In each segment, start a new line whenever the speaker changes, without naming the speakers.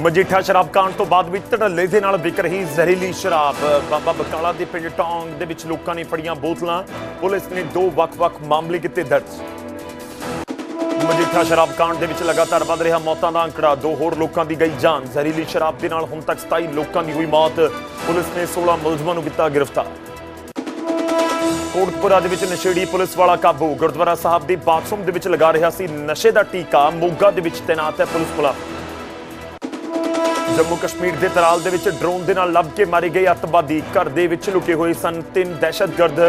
ਮਜੀਠਾ ਸ਼ਰਾਬ ਕਾਂਡ ਤੋਂ ਬਾਅਦ ਵੀ ਧੜੱਲੇ ਦੇ ਨਾਲ ਵਿਕ ਰਹੀ ਜ਼ਹਿਰੀਲੀ ਸ਼ਰਾਬ। ਬਾਬਾ ਬਕਾਲਾ ਦੇ ਪਿੰਡ ਟੌਂਗ ਦੇ ਵਿੱਚ ਲੋਕਾਂ ਨੇ ਫੜੀਆਂ ਬੋਤਲਾਂ। ਪੁਲਿਸ ਨੇ ਦੋ ਵੱਖ-ਵੱਖ ਮਾਮਲੇ ਕੀਤੇ ਦਰਜ। ਮਜੀਠਾ ਸ਼ਰਾਬ ਕਾਂਡ ਦੇ ਵਿੱਚ ਲਗਾਤਾਰ ਵੱਧ ਰਿਹਾ ਮੌਤਾਂ ਦਾ ਅੰਕੜਾ। ਦੋ ਹੋਰ ਲੋਕਾਂ ਦੀ ਗਈ ਜਾਨ। ਜ਼ਹਿਰੀਲੀ ਸ਼ਰਾਬ ਦੇ ਨਾਲ ਹੁਣ ਤੱਕ 27 ਲੋਕਾਂ ਦੀ ਹੋਈ ਮੌਤ। ਪੁਲਿਸ ਨੇ 16 ਮੁਲਜ਼ਮਾਂ ਨੂੰ ਕੀਤਾ ਗ੍ਰਿਫਤਾਰ। ਕੋਟਪੁਰਾ ਦੇ ਵਿੱਚ ਨਸ਼ੇੜੀ ਪੁਲਿਸ ਵਾਲਾ ਕਾਬੂ। ਗੁਰਦੁਆਰਾ ਸਾਹਿਬ ਦੀ ਬਾਥਰੂਮ ਦੇ ਵਿੱਚ ਲਗਾ ਰਿਹਾ ਸੀ ਨਸ਼ੇ ਦਾ ਟੀਕਾ। ਮੋਗਾ ਦੇ ਵਿੱਚ ਤੈਨਾਤ ਹੈ ਪੁਲਿਸ ਮੁਲਾਜ਼ਮ ਜੰਮੂ ਕਸ਼ਮੀਰ ਦੇ ਤਰਾਲ ਦੇ ਵਿੱਚ ਡਰੋਨ ਦੇ ਨਾਲ ਲੱਭ ਕੇ ਮਾਰੇ ਗਏ ਅੱਤਵਾਦੀ। ਘਰ ਦੇ ਵਿੱਚ ਲੁਕੇ ਹੋਏ ਸਨ ਤਿੰਨ ਦਹਿਸ਼ਤਗਰਦ।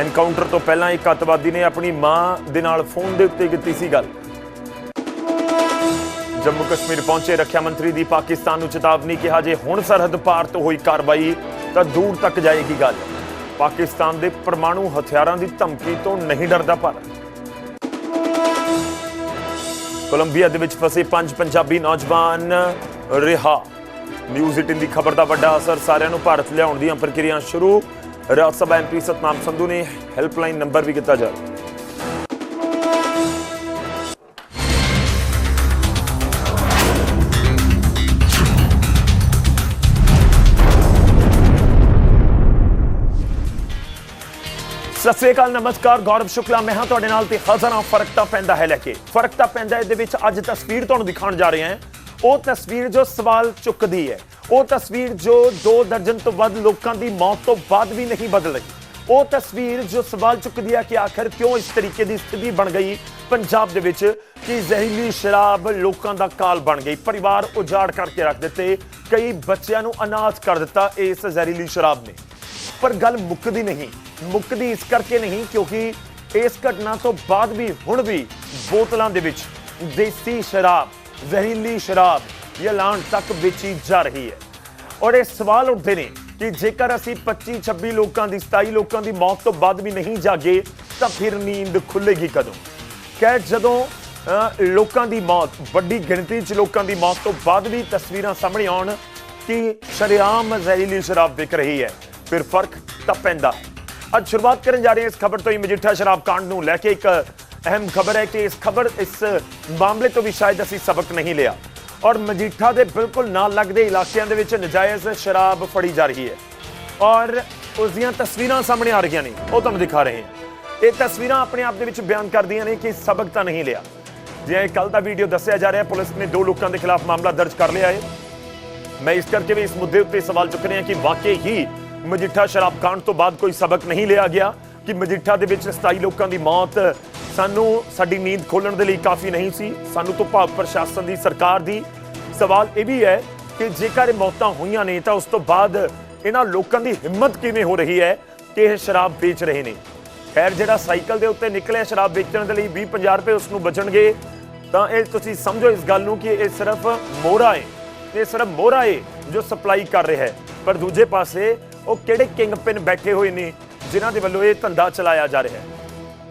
ਐਨਕਾਊਂਟਰ ਤੋਂ ਪਹਿਲਾਂ ਇੱਕ ਅੱਤਵਾਦੀ ਨੇ ਆਪਣੀ ਮਾਂ ਦੇ ਨਾਲ ਫੋਨ ਦੇ ਉੱਤੇ ਕੀਤੀ ਸੀ ਗੱਲ। ਜੰਮੂ ਕਸ਼ਮੀਰ ਪਹੁੰਚੇ ਰੱਖਿਆ ਮੰਤਰੀ ਦੀ ਪਾਕਿਸਤਾਨ ਨੂੰ ਚੇਤਾਵਨੀ ਕਿਹਾ ਜੇ ਹੁਣ ਸਰਹੱਦ ਪਾਰ ਤੋਂ ਹੋਈ ਕਾਰਵਾਈ ਤਾਂ ਦੂਰ ਤੱਕ ਜਾਏਗੀ ਗੱਲ। ਪਾਕਿਸਤਾਨ ਦੇ ਪਰਮਾਣੂ ਹਥਿਆਰਾਂ ਦੀ ਧਮਕੀ ਤੋਂ ਨਹੀਂ ਡਰਦਾ ਭਾਰਤ ਕੋਲੰਬੀਆ ਦੇ ਵਿੱਚ ਫਸੇ ਪੰਜ ਪੰਜਾਬੀ ਨੌਜਵਾਨ ਰਿਹਾ। ਨਿਊਜ਼ 18 ਦੀ ਖਬਰ ਦਾ ਵੱਡਾ ਅਸਰ ਸਾਰਿਆਂ ਨੂੰ ਭਾਰਤ ਲਿਆਉਣ ਦੀਆਂ ਪ੍ਰਕਿਰਿਆ ਸ਼ੁਰੂ। ਰਾਜ ਸਭਾ ਐਮਪੀ ਸਤਨਾਮ ਸੰਧੂ ਨੇ ਹੈਲਪਲਾਈਨ ਨੰਬਰ ਵੀ ਕੀਤਾ ਜਾਰੀ ਸਤਿ ਸ੍ਰੀ ਅਕਾਲ, ਨਮਸਕਾਰ, ਗੌਰਵ ਸ਼ੁਕਲਾ, ਮੈਂ ਹਾਂ ਤੁਹਾਡੇ ਨਾਲ ਤੇ ਹਾਜ਼ਰ ਹਾਂ ਫ਼ਰਕ ਤਾਂ ਪੈਂਦਾ ਹੈ ਲੈ ਕੇ। ਫ਼ਰਕ ਤਾਂ ਪੈਂਦਾ ਇਹਦੇ ਵਿੱਚ ਅੱਜ ਤਸਵੀਰ ਤੁਹਾਨੂੰ ਦਿਖਾਉਣ ਜਾ ਰਹੇ ਹਾਂ। ਉਹ ਤਸਵੀਰ ਜੋ ਸਵਾਲ ਚੁੱਕਦੀ ਹੈ, ਉਹ ਤਸਵੀਰ ਜੋ 2 ਦਰਜਨ ਤੋਂ ਵੱਧ ਲੋਕਾਂ ਦੀ ਮੌਤ ਤੋਂ ਬਾਅਦ ਵੀ ਨਹੀਂ ਬਦਲ ਰਹੀ। ਉਹ ਤਸਵੀਰ ਜੋ ਸਵਾਲ ਚੁੱਕਦੀ ਹੈ ਕਿ ਆਖਰ ਕਿਉਂ ਇਸ ਤਰੀਕੇ ਦੀ ਸਥਿਤੀ ਬਣ ਗਈ ਪੰਜਾਬ ਦੇ ਵਿੱਚ ਕਿ ਜ਼ਹਿਰੀਲੀ ਸ਼ਰਾਬ ਲੋਕਾਂ ਦਾ ਕਾਲ ਬਣ ਗਈ। ਪਰਿਵਾਰ ਉਜਾੜ ਕਰਕੇ ਰੱਖ ਦਿੱਤੇ, ਕਈ ਬੱਚਿਆਂ ਨੂੰ ਅਨਾਥ ਕਰ ਦਿੱਤਾ ਇਸ ਜ਼ਹਿਰੀਲੀ ਸ਼ਰਾਬ ਨੇ। ਪਰ ਗੱਲ ਮੁੱਕਦੀ ਨਹੀਂ, ਮੁੱਕਦੀ ਇਸ ਕਰਕੇ ਨਹੀਂ ਕਿਉਂਕਿ ਇਸ ਘਟਨਾ ਤੋਂ ਬਾਅਦ ਵੀ ਹੁਣ ਵੀ ਬੋਤਲਾਂ ਦੇ ਵਿੱਚ ਦੇਸੀ ਸ਼ਰਾਬ ਜ਼ਹਿਰੀਲੀ ਸ਼ਰਾਬ ਇਹ ਲਾਣ ਤੱਕ ਵੇਚੀ ਜਾ ਰਹੀ ਹੈ। ਔਰ ਇਹ ਸਵਾਲ ਉੱਠਦੇ ਨੇ ਕਿ ਜੇਕਰ ਅਸੀਂ 25 26 ਲੋਕਾਂ ਦੀ 27 ਲੋਕਾਂ ਦੀ ਮੌਤ ਤੋਂ ਬਾਅਦ ਵੀ ਨਹੀਂ ਜਾਗੇ ਤਾਂ ਫਿਰ ਨੀਂਦ ਖੁੱਲੇਗੀ ਕਦੋਂ? ਕਹਿ ਜਦੋਂ ਅ, ਲੋਕਾਂ ਦੀ ਮੌਤ ਵੱਡੀ ਗਿਣਤੀ 'ਚ ਲੋਕਾਂ ਦੀ ਮੌਤ ਤੋਂ ਬਾਅਦ ਵੀ ਤਸਵੀਰਾਂ ਸਾਹਮਣੇ ਆਉਣ ਕਿ ਸ਼ਰੇਆਮ ਜ਼ਹਿਰੀਲੀ ਸ਼ਰਾਬ ਵਿਕ ਰਹੀ ਹੈ ਫਿਰ ਫ਼ਰਕ ਤਾਂ ਪੈਂਦਾ। ਅੱਜ ਸ਼ੁਰੂਆਤ ਕਰਨ ਜਾ ਰਹੇ ਹਾਂ ਇਸ ਖਬਰ ਤੋਂ ਹੀ ਮਜੀਠਾ ਸ਼ਰਾਬ ਕਾਂਡ ਨੂੰ ਲੈ ਕੇ ਇੱਕ ਅਹਿਮ ਖਬਰ ਹੈ ਕਿ ਇਸ ਖਬਰ ਇਸ ਮਾਮਲੇ ਤੋਂ ਵੀ ਸ਼ਾਇਦ ਅਸੀਂ ਸਬਕ ਨਹੀਂ ਲਿਆ। ਔਰ ਮਜੀਠਾ ਦੇ ਬਿਲਕੁਲ ਨਾਲ ਲੱਗਦੇ ਇਲਾਕਿਆਂ ਦੇ ਵਿੱਚ ਨਜਾਇਜ਼ ਸ਼ਰਾਬ ਫੜੀ ਜਾ ਰਹੀ ਹੈ। ਔਰ ਉਸ ਦੀਆਂ ਤਸਵੀਰਾਂ ਸਾਹਮਣੇ ਆ ਰਹੀਆਂ ਨੇ, ਉਹ ਤੁਹਾਨੂੰ ਦਿਖਾ ਰਹੇ ਹਾਂ। ਇਹ ਤਸਵੀਰਾਂ ਆਪਣੇ ਆਪ ਦੇ ਵਿੱਚ ਬਿਆਨ ਕਰਦੀਆਂ ਨੇ ਕਿ ਸਬਕ ਤਾਂ ਨਹੀਂ ਲਿਆ। ਜਿਵੇਂ ਕੱਲ ਦਾ ਵੀਡੀਓ ਦੱਸਿਆ ਜਾ ਰਿਹਾ ਪੁਲਿਸ ਨੇ ਦੋ ਲੋਕਾਂ ਦੇ ਖਿਲਾਫ ਮਾਮਲਾ ਦਰਜ ਕਰ ਲਿਆ ਹੈ। ਮੈਂ ਇਸ ਕਰਕੇ ਵੀ ਇਸ ਮੁੱਦੇ ਉੱਤੇ ਸਵਾਲ ਚੁੱਕ ਰਿਹਾ ਕਿ ਵਾਕਈ ਹੀ ਮਜੀਠਾ ਸ਼ਰਾਬ ਕਾਂਡ ਤੋਂ ਬਾਅਦ ਕੋਈ ਸਬਕ ਨਹੀਂ ਲਿਆ ਗਿਆ, ਕਿ ਮਜੀਠਾ ਦੇ ਵਿੱਚ 27 ਲੋਕਾਂ ਦੀ ਮੌਤ ਸਾਨੂੰ ਸਾਡੀ ਨੀਂਦ ਖੋਲਣ ਦੇ ਲਈ ਕਾਫੀ ਨਹੀਂ ਸੀ। ਸਾਨੂੰ ਤੋਂ ਭਾਵ ਪ੍ਰਸ਼ਾਸਨ ਦੀ ਸਰਕਾਰ ਦੀ। ਸਵਾਲ ਇਹ ਵੀ ਹੈ ਕਿ ਜੇਕਰ ਇਹ ਮੌਤਾਂ ਹੋਈਆਂ ਨੇ ਤਾਂ ਉਸ ਤੋਂ ਬਾਅਦ ਇਹਨਾਂ ਲੋਕਾਂ ਦੀ ਹਿੰਮਤ ਕਿਵੇਂ ਹੋ ਰਹੀ ਹੈ ਕਿ ਇਹ ਸ਼ਰਾਬ ਵੇਚ ਰਹੇ ਨੇ? ਖੈਰ, ਜਿਹੜਾ ਸਾਈਕਲ ਦੇ ਉੱਤੇ ਨਿਕਲਿਆ ਸ਼ਰਾਬ ਵੇਚਣ ਦੇ ਲਈ 20 50 ਰੁਪਏ ਉਸ ਨੂੰ ਬਚਣਗੇ, ਤਾਂ ਇਹ ਤੁਸੀਂ ਸਮਝੋ ਇਸ ਗੱਲ ਨੂੰ ਕਿ ਇਹ ਸਿਰਫ ਮੋਹਰਾ ਹੈ। ਇਹ ਸਿਰਫ ਮੋਹਰਾ ਹੈ ਜੋ ਸਪਲਾਈ ਕਰ ਰਿਹਾ ਹੈ। ਪਰ ਦੂਜੇ ਪਾਸੇ ਉਹ ਕਿਹੜੇ ਕਿੰਗ ਪਿਨ ਬੈਠੇ ਹੋਏ ਨੇ ਜਿਨ੍ਹਾਂ ਦੇ ਵੱਲੋਂ ਇਹ ਧੰਦਾ ਚਲਾਇਆ ਜਾ ਰਿਹਾ ਹੈ?